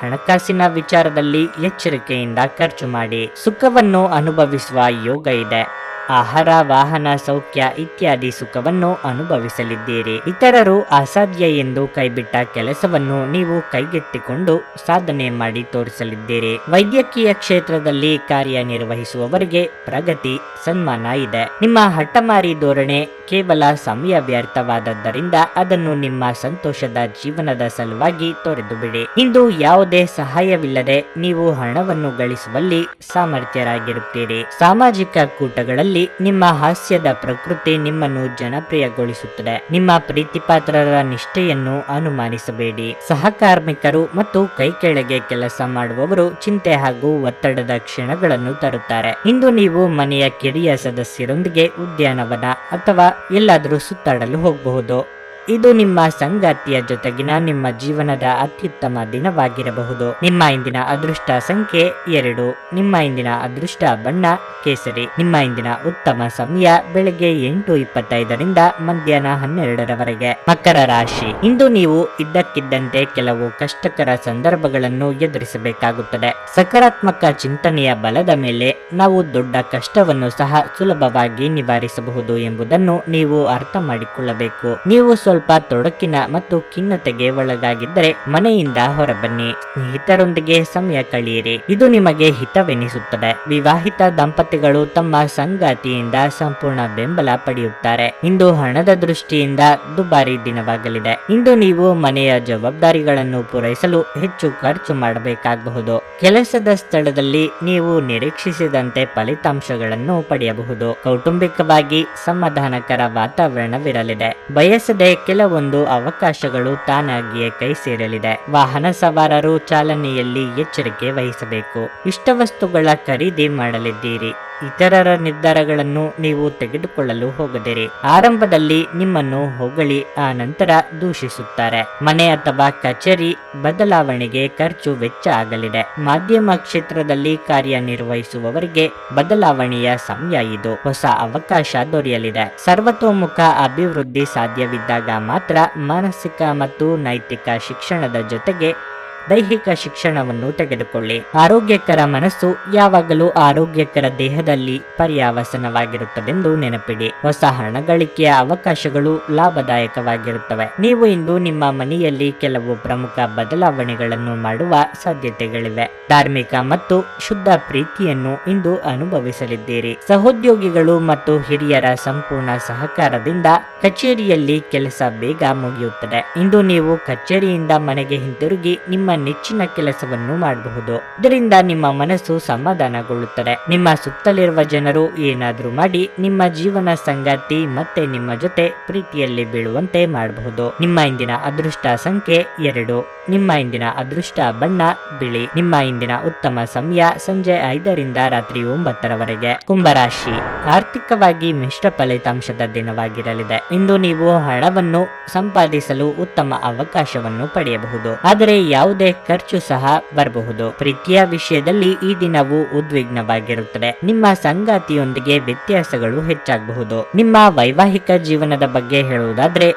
ಹಣಕಾಸಿನ ವಿಚಾರದಲ್ಲಿ ಎಚ್ಚರಿಕೆಯಿಂದ ಖರ್ಚು ಮಾಡಿ. ಸುಖವನ್ನು ಅನುಭವಿಸುವ ಯೋಗ ಇದೆ. ಆಹಾರ, ವಾಹನ, ಸೌಖ್ಯ ಇತ್ಯಾದಿ ಸುಖವನ್ನು ಅನುಭವಿಸಲಿದ್ದೀರಿ. ಇತರರು ಅಸಾಧ್ಯ ಎಂದು ಕೈಬಿಟ್ಟ ಕೆಲಸವನ್ನು ನೀವು ಕೈಗೆತ್ತಿಕೊಂಡು ಸಾಧನೆ ಮಾಡಿ ತೋರಿಸಲಿದ್ದೀರಿ. ವೈದ್ಯಕೀಯ ಕ್ಷೇತ್ರದಲ್ಲಿ ಕಾರ್ಯನಿರ್ವಹಿಸುವವರಿಗೆ ಪ್ರಗತಿ, ಸನ್ಮಾನ ಇದೆ. ನಿಮ್ಮ ಹಠಮಾರಿ ಧೋರಣೆ ಕೇವಲ ಸಮಯ ವ್ಯರ್ಥವಾದದ್ದರಿಂದ ಅದನ್ನು ನಿಮ್ಮ ಸಂತೋಷದ ಜೀವನದ ಸಲುವಾಗಿ ತೊರೆದು ಬಿಡಿ ಇಂದು ಯಾವುದೇ ಸಹಾಯವಿಲ್ಲದೆ ನೀವು ಹಣವನ್ನು ಗಳಿಸುವಲ್ಲಿ ಸಾಮರ್ಥ್ಯರಾಗಿರುತ್ತೀರಿ. ಸಾಮಾಜಿಕ ಕೂಟಗಳಲ್ಲಿ ನಿಮ್ಮ ಹಾಸ್ಯದ ಪ್ರಕೃತಿ ನಿಮ್ಮನ್ನು ಜನಪ್ರಿಯಗೊಳಿಸುತ್ತದೆ. ನಿಮ್ಮ ಪ್ರೀತಿಪಾತ್ರರ ನಿಷ್ಠೆಯನ್ನು ಅನುಮಾನಿಸಬೇಡಿ. ಸಹಕಾರ್ಮಿಕರು ಮತ್ತು ಕೈಕೆಳಗೆ ಕೆಲಸ ಮಾಡುವವರು ಚಿಂತೆ ಹಾಗೂ ಒತ್ತಡದ ಕ್ಷಣಗಳನ್ನು ತರುತ್ತಾರೆ. ಇಂದು ನೀವು ಮನೆಯ ಕಿರಿಯ ಸದಸ್ಯರೊಂದಿಗೆ ಉದ್ಯಾನವನ ಅಥವಾ ಎಲ್ಲಾದರೂ ಸುತ್ತಾಡಲು ಹೋಗಬಹುದು. ಇದು ನಿಮ್ಮ ಸಂಗಾತಿಯ ಜೊತೆಗಿನ ನಿಮ್ಮ ಜೀವನದ ಅತ್ಯುತ್ತಮ ದಿನವಾಗಿರಬಹುದು. ನಿಮ್ಮ ಇಂದಿನ ಅದೃಷ್ಟ ಸಂಖ್ಯೆ ಎರಡು. ನಿಮ್ಮ ಇಂದಿನ ಅದೃಷ್ಟ ಬಣ್ಣ ಕೇಸರಿ. ನಿಮ್ಮ ಇಂದಿನ ಉತ್ತಮ ಸಮಯ ಬೆಳಗ್ಗೆ ಎಂಟು ಇಪ್ಪತ್ತೈದರಿಂದ ಮಧ್ಯಾಹ್ನ ಹನ್ನೆರಡರವರೆಗೆ. ಮಕರ ರಾಶಿ. ಇಂದು ನೀವು ಇದ್ದಕ್ಕಿದ್ದಂತೆ ಕೆಲವು ಕಷ್ಟಕರ ಸಂದರ್ಭಗಳನ್ನು ಎದುರಿಸಬೇಕಾಗುತ್ತದೆ. ಸಕಾರಾತ್ಮಕ ಚಿಂತನೆಯ ಬಲದ ಮೇಲೆ ನಾವು ದೊಡ್ಡ ಕಷ್ಟವನ್ನು ಸಹ ಸುಲಭವಾಗಿ ನಿವಾರಿಸಬಹುದು ಎಂಬುದನ್ನು ನೀವು ಅರ್ಥ ಮಾಡಿಕೊಳ್ಳಬೇಕು. ನೀವು ತೊಡಕಿನ ಮತ್ತು ಖಿನ್ನತೆಗೆ ಒಳಗಾಗಿದ್ದರೆ ಮನೆಯಿಂದ ಹೊರಬನ್ನಿ. ಸ್ನೇಹಿತರೊಂದಿಗೆ ಸಮಯ ಕಳೆಯಿರಿ. ಇದು ನಿಮಗೆ ಹಿತವೆನಿಸುತ್ತದೆ. ವಿವಾಹಿತ ದಂಪತಿಗಳು ತಮ್ಮ ಸಂಗಾತಿಯಿಂದ ಸಂಪೂರ್ಣ ಬೆಂಬಲ ಪಡೆಯುತ್ತಾರೆ. ಇಂದು ಹಣದ ದೃಷ್ಟಿಯಿಂದ ದುಬಾರಿ ದಿನವಾಗಲಿದೆ. ಇಂದು ನೀವು ಮನೆಯ ಜವಾಬ್ದಾರಿಗಳನ್ನು ಪೂರೈಸಲು ಹೆಚ್ಚು ಖರ್ಚು ಮಾಡಬೇಕಾಗಬಹುದು. ಕೆಲಸದ ಸ್ಥಳದಲ್ಲಿ ನೀವು ನಿರೀಕ್ಷಿಸಿದಂತೆ ಫಲಿತಾಂಶಗಳನ್ನು ಪಡೆಯಬಹುದು. ಕೌಟುಂಬಿಕವಾಗಿ ಸಮಾಧಾನಕರ ವಾತಾವರಣವಿರಲಿದೆ. ಬಯಸದೆ ಕೆಲವೊಂದು ಅವಕಾಶಗಳು ತಾನಾಗಿಯೇ ಕೈ ಸೇರಲಿದೆ. ವಾಹನ ಸವಾರರು ಚಾಲನೆಯಲ್ಲಿ ಎಚ್ಚರಿಕೆ ವಹಿಸಬೇಕು. ಇಷ್ಟವಸ್ತುಗಳ ಖರೀದಿ ಮಾಡಲಿದ್ದೀರಿ. ಇತರರ ನಿರ್ಧಾರಗಳನ್ನು ನೀವು ತೆಗೆದುಕೊಳ್ಳಲು ಹೋಗದಿರಿ. ಆರಂಭದಲ್ಲಿ ನಿಮ್ಮನ್ನು ಹೊಗಳಿ ಆ ನಂತರ ದೂಷಿಸುತ್ತಾರೆ. ಮನೆ ಅಥವಾ ಕಚೇರಿ ಬದಲಾವಣೆಗೆ ಖರ್ಚು ವೆಚ್ಚ ಆಗಲಿದೆ. ಮಾಧ್ಯಮ ಕ್ಷೇತ್ರದಲ್ಲಿ ಕಾರ್ಯನಿರ್ವಹಿಸುವವರಿಗೆ ಬದಲಾವಣೆಯ ಸಮಯ ಇದು. ಹೊಸ ಅವಕಾಶ ದೊರೆಯಲಿದೆ. ಸರ್ವತೋಮುಖ ಅಭಿವೃದ್ಧಿ ಸಾಧ್ಯವಿದ್ದಾಗ ಮಾತ್ರ ಮಾನಸಿಕ ಮತ್ತು ನೈತಿಕ ಶಿಕ್ಷಣದ ಜೊತೆಗೆ ದೈಹಿಕ ಶಿಕ್ಷಣವನ್ನು ತೆಗೆದುಕೊಳ್ಳಿ. ಆರೋಗ್ಯಕರ ಮನಸ್ಸು ಯಾವಾಗಲೂ ಆರೋಗ್ಯಕರ ದೇಹದಲ್ಲಿ ಪರ್ಯಾವಸನವಾಗಿರುತ್ತದೆಂದು ನೆನಪಿಡಿ. ಹೊಸ ಹಣ ಗಳಿಕೆಯ ಅವಕಾಶಗಳು ಲಾಭದಾಯಕವಾಗಿರುತ್ತವೆ. ನೀವು ಇಂದು ನಿಮ್ಮ ಮನೆಯಲ್ಲಿ ಕೆಲವು ಪ್ರಮುಖ ಬದಲಾವಣೆಗಳನ್ನು ಮಾಡುವ ಸಾಧ್ಯತೆಗಳಿವೆ. ಧಾರ್ಮಿಕ ಮತ್ತು ಶುದ್ಧ ಪ್ರೀತಿಯನ್ನು ಇಂದು ಅನುಭವಿಸಲಿದ್ದೀರಿ. ಸಹೋದ್ಯೋಗಿಗಳು ಮತ್ತು ಹಿರಿಯರ ಸಂಪೂರ್ಣ ಸಹಕಾರದಿಂದ ಕಚೇರಿಯಲ್ಲಿ ಕೆಲಸ ಬೇಗ ಮುಗಿಯುತ್ತದೆ. ಇಂದು ನೀವು ಕಚೇರಿಯಿಂದ ಮನೆಗೆ ಹಿಂತಿರುಗಿ ನಿಮ್ಮ ನೆಚ್ಚಿನ ಕೆಲಸವನ್ನು ಮಾಡಬಹುದು. ಇದರಿಂದ ನಿಮ್ಮ ಮನಸ್ಸು ಸಮಾಧಾನಗೊಳ್ಳುತ್ತದೆ. ನಿಮ್ಮ ಸುತ್ತಲಿರುವ ಜನರು ಏನಾದರೂ ಮಾಡಿ, ನಿಮ್ಮ ಜೀವನ ಸಂಗಾತಿ ಮತ್ತೆ ನಿಮ್ಮ ಜೊತೆ ಪ್ರೀತಿಯಲ್ಲಿ ಬೀಳುವಂತೆ ಮಾಡಬಹುದು. ನಿಮ್ಮ ಇಂದಿನ ಅದೃಷ್ಟ ಸಂಖ್ಯೆ ಎರಡು. ನಿಮ್ಮ ಇಂದಿನ ಅದೃಷ್ಟ ಬಣ್ಣ ಬಿಳಿ. ನಿಮ್ಮ ಇಂದಿನ ಉತ್ತಮ ಸಮಯ ಸಂಜೆ ಐದರಿಂದ ರಾತ್ರಿ ಒಂಬತ್ತರವರೆಗೆ. ಕುಂಭರಾಶಿ. ಆರ್ಥಿಕವಾಗಿ ಮಿಶ್ರ ಫಲಿತಾಂಶದ ದಿನವಾಗಿರಲಿದೆ. ಇಂದು ನೀವು ಹಣವನ್ನು ಸಂಪಾದಿಸಲು ಉತ್ತಮ ಅವಕಾಶವನ್ನು ಪಡೆಯಬಹುದು. ಆದರೆ ಯಾವುದೇ ಖರ್ಚು ಸಹ ಬರಬಹುದು. ಪ್ರೀತಿಯ ವಿಷಯದಲ್ಲಿ ಈ ದಿನವು ಉದ್ವಿಗ್ನವಾಗಿರುತ್ತದೆ. ನಿಮ್ಮ ಸಂಗಾತಿಯೊಂದಿಗೆ ವ್ಯತ್ಯಾಸಗಳು ಹೆಚ್ಚಾಗಬಹುದು. ನಿಮ್ಮ ವೈವಾಹಿಕ ಜೀವನದ ಬಗ್ಗೆ ಹೇಳುವುದಾದ್ರೆ,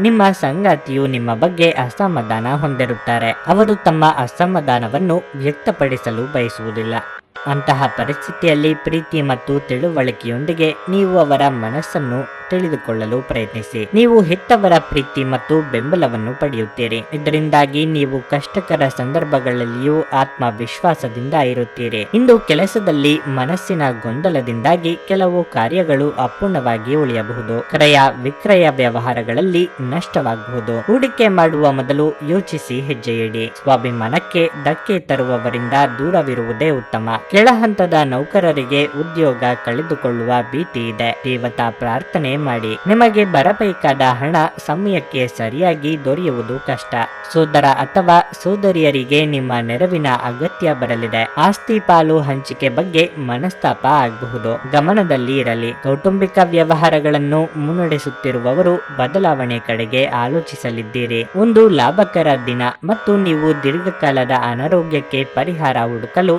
ನಿಮ್ಮ ಸಂಗಾತಿಯು ನಿಮ್ಮ ಬಗ್ಗೆ ಅಸಮಾಧಾನ ಹೊಂದಿರುತ್ತಾರೆ. ಅವರು ತಮ್ಮ ಅಸಮಾಧಾನವನ್ನು ವ್ಯಕ್ತಪಡಿಸಲು ಬಯಸುವುದಿಲ್ಲ. ಅಂತಹ ಪರಿಸ್ಥಿತಿಯಲ್ಲಿ ಪ್ರೀತಿ ಮತ್ತು ತಿಳುವಳಿಕೆಯೊಂದಿಗೆ ನೀವು ಅವರ ಮನಸ್ಸನ್ನು ತಿಳಿದುಕೊಳ್ಳಲು ಪ್ರಯತ್ನಿಸಿ. ನೀವು ಹೆತ್ತವರ ಪ್ರೀತಿ ಮತ್ತು ಬೆಂಬಲವನ್ನು ಪಡೆಯುತ್ತೀರಿ. ಇದರಿಂದಾಗಿ ನೀವು ಕಷ್ಟಕರ ಸಂದರ್ಭಗಳಲ್ಲಿಯೂ ಆತ್ಮವಿಶ್ವಾಸದಿಂದ ಇರುತ್ತೀರಿ. ಇಂದು ಕೆಲಸದಲ್ಲಿ ಮನಸ್ಸಿನ ಗೊಂದಲದಿಂದಾಗಿ ಕೆಲವು ಕಾರ್ಯಗಳು ಅಪೂರ್ಣವಾಗಿ ಉಳಿಯಬಹುದು. ಕ್ರಯ ವಿಕ್ರಯ ವ್ಯವಹಾರಗಳಲ್ಲಿ ನಷ್ಟವಾಗಬಹುದು. ಹೂಡಿಕೆ ಮಾಡುವ ಮೊದಲು ಯೋಚಿಸಿ ಹೆಜ್ಜೆಯಿಡಿ. ಸ್ವಾಭಿಮಾನಕ್ಕೆ ಧಕ್ಕೆ ತರುವವರಿಂದ ದೂರವಿರುವುದೇ ಉತ್ತಮ. ಕೆಳಹಂತದ ನೌಕರರಿಗೆ ಉದ್ಯೋಗ ಕಳೆದುಕೊಳ್ಳುವ ಭೀತಿ ಇದೆ. ದೇವತಾ ಪ್ರಾರ್ಥನೆ ಮಾಡಿ. ನಿಮಗೆ ಬರಬೇಕಾದ ಹಣ ಸಮಯಕ್ಕೆ ಸರಿಯಾಗಿ ದೊರೆಯುವುದು ಕಷ್ಟ. ಸೋದರ ಅಥವಾ ಸೋದರಿಯರಿಗೆ ನಿಮ್ಮ ನೆರವಿನ ಅಗತ್ಯ ಬರಲಿದೆ. ಆಸ್ತಿ ಪಾಲು ಹಂಚಿಕೆ ಬಗ್ಗೆ ಮನಸ್ತಾಪ ಆಗಬಹುದು. ಗಮನದಲ್ಲಿ ಇರಲಿ. ಕೌಟುಂಬಿಕ ವ್ಯವಹಾರಗಳನ್ನು ಮುನ್ನಡೆಸುತ್ತಿರುವವರು ಬದಲಾವಣೆ ಕಡೆಗೆ ಆಲೋಚಿಸಲಿದ್ದೀರಿ. ಒಂದು ಲಾಭಕರ ದಿನ ಮತ್ತು ನೀವು ದೀರ್ಘಕಾಲದ ಅನಾರೋಗ್ಯಕ್ಕೆ ಪರಿಹಾರ ಹುಡುಕಲು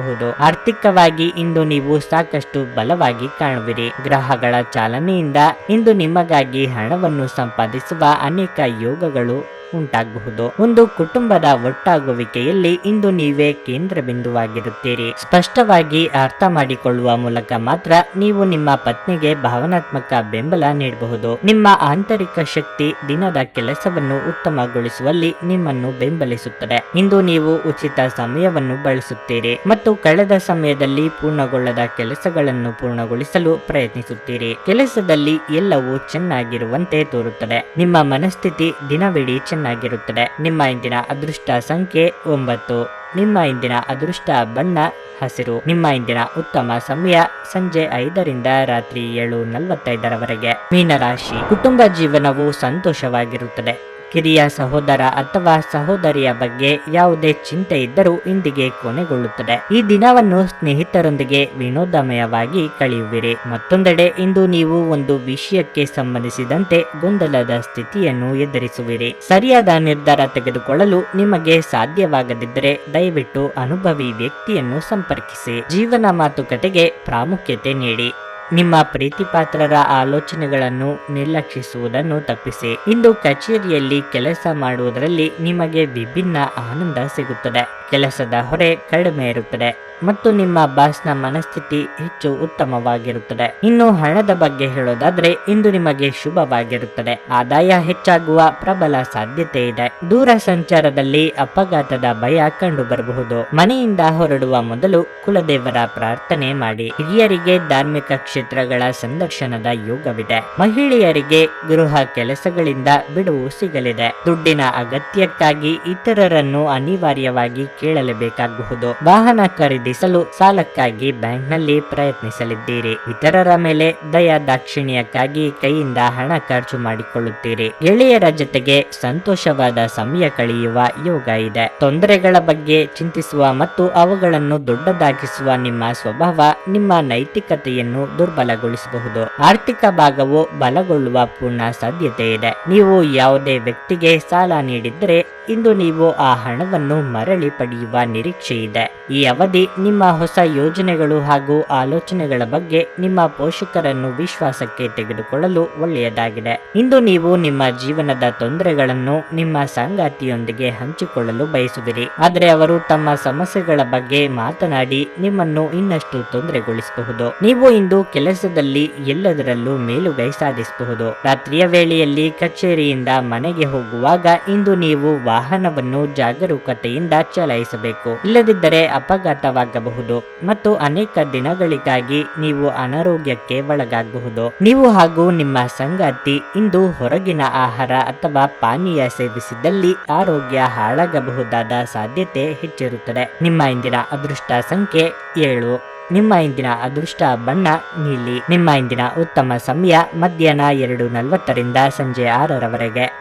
ಸಾಧ್ಯವಾಗಬಹುದು ಆರ್ಥಿಕವಾಗಿ ಇಂದು ನೀವು ಸಾಕಷ್ಟು ಬಲವಾಗಿ ಕಾಣುವಿರಿ. ಗ್ರಹಗಳ ಚಾಲನೆಯಿಂದ ಇಂದು ನಿಮಗಾಗಿ ಹಣವನ್ನು ಸಂಪಾದಿಸುವ ಅನೇಕ ಯೋಗಗಳು ಉಂಟಾಗಬಹುದು. ಒಂದು ಕುಟುಂಬದ ಒಟ್ಟಾಗುವಿಕೆಯಲ್ಲಿ ಇಂದು ನೀವೇ ಕೇಂದ್ರ ಬಿಂದುವಾಗಿರುತ್ತೀರಿ. ಸ್ಪಷ್ಟವಾಗಿ ಅರ್ಥ ಮಾಡಿಕೊಳ್ಳುವ ಮೂಲಕ ಮಾತ್ರ ನೀವು ನಿಮ್ಮ ಪತ್ನಿಗೆ ಭಾವನಾತ್ಮಕ ಬೆಂಬಲ ನೀಡಬಹುದು. ನಿಮ್ಮ ಆಂತರಿಕ ಶಕ್ತಿ ದಿನದ ಕೆಲಸವನ್ನು ಉತ್ತಮಗೊಳಿಸುವಲ್ಲಿ ನಿಮ್ಮನ್ನು ಬೆಂಬಲಿಸುತ್ತದೆ. ಇಂದು ನೀವು ಉಚಿತ ಸಮಯವನ್ನು ಬಳಸುತ್ತೀರಿ ಮತ್ತು ಕಳೆದ ಸಮಯದಲ್ಲಿ ಪೂರ್ಣಗೊಳ್ಳದ ಕೆಲಸಗಳನ್ನು ಪೂರ್ಣಗೊಳಿಸಲು ಪ್ರಯತ್ನಿಸುತ್ತೀರಿ. ಕೆಲಸದಲ್ಲಿ ಎಲ್ಲವೂ ಚೆನ್ನಾಗಿರುವಂತೆ ತೋರುತ್ತದೆ. ನಿಮ್ಮ ಮನಸ್ಥಿತಿ ದಿನವಿಡೀ ಚೆನ್ನಾಗಿರುತ್ತದೆ. ನಿಮ್ಮ ಇಂದಿನ ಅದೃಷ್ಟ ಸಂಖ್ಯೆ ಒಂಬತ್ತು. ನಿಮ್ಮ ಇಂದಿನ ಅದೃಷ್ಟ ಬಣ್ಣ ಹಸಿರು. ನಿಮ್ಮ ಇಂದಿನ ಉತ್ತಮ ಸಮಯ ಸಂಜೆ ಐದರಿಂದ ರಾತ್ರಿ ಏಳು ನಲವತ್ತೈದರವರೆಗೆ. ಮೀನರಾಶಿ. ಕುಟುಂಬ ಜೀವನವು ಸಂತೋಷವಾಗಿರುತ್ತದೆ. ಕಿರಿಯ ಸಹೋದರ ಅಥವಾ ಸಹೋದರಿಯ ಬಗ್ಗೆ ಯಾವುದೇ ಚಿಂತೆ ಇದ್ದರೂ ಇಂದಿಗೆ ಕೊನೆಗೊಳ್ಳುತ್ತದೆ. ಈ ದಿನವನ್ನು ಸ್ನೇಹಿತರೊಂದಿಗೆ ವಿನೋದಮಯವಾಗಿ ಕಳೆಯುವಿರಿ. ಮತ್ತೊಂದೆಡೆ, ಇಂದು ನೀವು ಒಂದು ವಿಷಯಕ್ಕೆ ಸಂಬಂಧಿಸಿದಂತೆ ಗೊಂದಲದ ಸ್ಥಿತಿಯನ್ನು ಎದುರಿಸುವಿರಿ. ಸರಿಯಾದ ನಿರ್ಧಾರ ತೆಗೆದುಕೊಳ್ಳಲು ನಿಮಗೆ ಸಾಧ್ಯವಾಗದಿದ್ದರೆ ದಯವಿಟ್ಟು ಅನುಭವಿ ವ್ಯಕ್ತಿಯನ್ನು ಸಂಪರ್ಕಿಸಿ. ಜೀವನ ಮಾತುಕತೆಗೆ ಪ್ರಾಮುಖ್ಯತೆ ನೀಡಿ. ನಿಮ್ಮ ಪ್ರೀತಿಪಾತ್ರರ ಆಲೋಚನೆಗಳನ್ನು ನಿರ್ಲಕ್ಷಿಸುವುದನ್ನು ತಪ್ಪಿಸಿ. ಇಂದು ಕಚೇರಿಯಲ್ಲಿ ಕೆಲಸ ಮಾಡುವುದರಲ್ಲಿ ನಿಮಗೆ ವಿಭಿನ್ನ ಆನಂದ ಸಿಗುತ್ತದೆ. ಕೆಲಸದ ಹೊರೆ ಕಡಿಮೆ ಇರುತ್ತದೆ ಮತ್ತು ನಿಮ್ಮ ಬಾಸ್ನ ಮನಸ್ಥಿತಿ ಹೆಚ್ಚು ಉತ್ತಮವಾಗಿರುತ್ತದೆ. ಇನ್ನು ಹಣದ ಬಗ್ಗೆ ಹೇಳೋದಾದ್ರೆ ಇಂದು ನಿಮಗೆ ಶುಭವಾಗಿರುತ್ತದೆ. ಆದಾಯ ಹೆಚ್ಚಾಗುವ ಪ್ರಬಲ ಸಾಧ್ಯತೆ ಇದೆ. ದೂರ ಸಂಚಾರದಲ್ಲಿ ಅಪಘಾತದ ಭಯ ಕಂಡುಬರಬಹುದು. ಮನೆಯಿಂದ ಹೊರಡುವ ಮೊದಲು ಕುಲದೇವರ ಪ್ರಾರ್ಥನೆ ಮಾಡಿ. ಹಿರಿಯರಿಗೆ ಧಾರ್ಮಿಕ ಕ್ಷೇತ್ರಗಳ ಸಂದರ್ಶನದ ಯೋಗವಿದೆ. ಮಹಿಳೆಯರಿಗೆ ಗೃಹ ಕೆಲಸಗಳಿಂದ ಬಿಡುವು ಸಿಗಲಿದೆ. ದುಡ್ಡಿನ ಅಗತ್ಯಕ್ಕಾಗಿ ಇತರರನ್ನು ಅನಿವಾರ್ಯವಾಗಿ ಕೇಳಲೇಬೇಕಾಗಬಹುದು. ವಾಹನ ಖರೀದಿಸಲು ಸಾಲಕ್ಕಾಗಿ ಬ್ಯಾಂಕ್ನಲ್ಲಿ ಪ್ರಯತ್ನಿಸಲಿದ್ದೀರಿ. ಇತರರ ಮೇಲೆ ದಯಾ ದಾಕ್ಷಿಣ್ಯಕ್ಕಾಗಿ ಕೈಯಿಂದ ಹಣ ಖರ್ಚು ಮಾಡಿಕೊಳ್ಳುತ್ತೀರಿ. ಗೆಳೆಯರ ಜೊತೆಗೆ ಸಂತೋಷವಾದ ಸಮಯ ಕಳೆಯುವ ಯೋಗ ಇದೆ. ತೊಂದರೆಗಳ ಬಗ್ಗೆ ಚಿಂತಿಸುವ ಮತ್ತು ಅವುಗಳನ್ನು ದೊಡ್ಡದಾಗಿಸುವ ನಿಮ್ಮ ಸ್ವಭಾವ, ನಿಮ್ಮ ನೈತಿಕತೆಯನ್ನು ದುರ್ಬಲಗೊಳಿಸಬಹುದು. ಆರ್ಥಿಕ ಭಾಗವು ಬಲಗೊಳ್ಳುವ ಪೂರ್ಣ ಸಾಧ್ಯತೆ ಇದೆ. ನೀವು ಯಾವುದೇ ವ್ಯಕ್ತಿಗೆ ಸಾಲ ನೀಡಿದರೆ ಇಂದು ನೀವು ಆ ಹಣವನ್ನು ಮರಳಿ ಪಡೆಯುವ ನಿರೀಕ್ಷೆ ಇದೆ. ಈ ಅವಧಿ ನಿಮ್ಮ ಹೊಸ ಯೋಜನೆಗಳು ಹಾಗೂ ಆಲೋಚನೆಗಳ ಬಗ್ಗೆ ನಿಮ್ಮ ಪೋಷಕರನ್ನು ವಿಶ್ವಾಸಕ್ಕೆ ತೆಗೆದುಕೊಳ್ಳಲು ಒಳ್ಳೆಯದಾಗಿದೆ. ಇಂದು ನೀವು ನಿಮ್ಮ ಜೀವನದ ತೊಂದರೆಗಳನ್ನು ನಿಮ್ಮ ಸಂಗಾತಿಯೊಂದಿಗೆ ಹಂಚಿಕೊಳ್ಳಲು ಬಯಸುವಿರಿ. ಆದರೆ ಅವರು ತಮ್ಮ ಸಮಸ್ಯೆಗಳ ಬಗ್ಗೆ ಮಾತನಾಡಿ ನಿಮ್ಮನ್ನು ಇನ್ನಷ್ಟು ತೊಂದರೆಗೊಳಿಸಬಹುದು. ನೀವು ಇಂದು ಕೆಲಸದಲ್ಲಿ ಎಲ್ಲದರಲ್ಲೂ ಮೇಲುಗೈ ಸಾಧಿಸಬಹುದು. ರಾತ್ರಿಯ ವೇಳೆಯಲ್ಲಿ ಕಚೇರಿಯಿಂದ ಮನೆಗೆ ಹೋಗುವಾಗ ಇಂದು ನೀವು ವಾಹನವನ್ನು ಜಾಗರೂಕತೆಯಿಂದ ಚಲಾಯಿಸಬೇಕು ಇಲ್ಲದಿದ್ದರೆ ಅಪಘಾತವಾಗಬಹುದು ಮತ್ತು ಅನೇಕ ದಿನಗಳಿಗಾಗಿ ನೀವು ಅನಾರೋಗ್ಯಕ್ಕೆ ಒಳಗಾಗಬಹುದು. ನೀವು ಹಾಗೂ ನಿಮ್ಮ ಸಂಗಾತಿ ಇಂದು ಹೊರಗಿನ ಆಹಾರ ಅಥವಾ ಪಾನೀಯ ಸೇವಿಸಿದಲ್ಲಿ ಆರೋಗ್ಯ ಹಾಳಾಗಬಹುದಾದ ಸಾಧ್ಯತೆ ಹೆಚ್ಚಿರುತ್ತದೆ. ನಿಮ್ಮ ಇಂದಿನ ಅದೃಷ್ಟ ಸಂಖ್ಯೆ ಏಳು. ನಿಮ್ಮ ಇಂದಿನ ಅದೃಷ್ಟ ಬಣ್ಣ ನೀಲಿ. ನಿಮ್ಮ ಇಂದಿನ ಉತ್ತಮ ಸಮಯ ಮಧ್ಯಾಹ್ನ ಎರಡು ನಲವತ್ತರಿಂದ ಸಂಜೆ ಆರರವರೆಗೆ.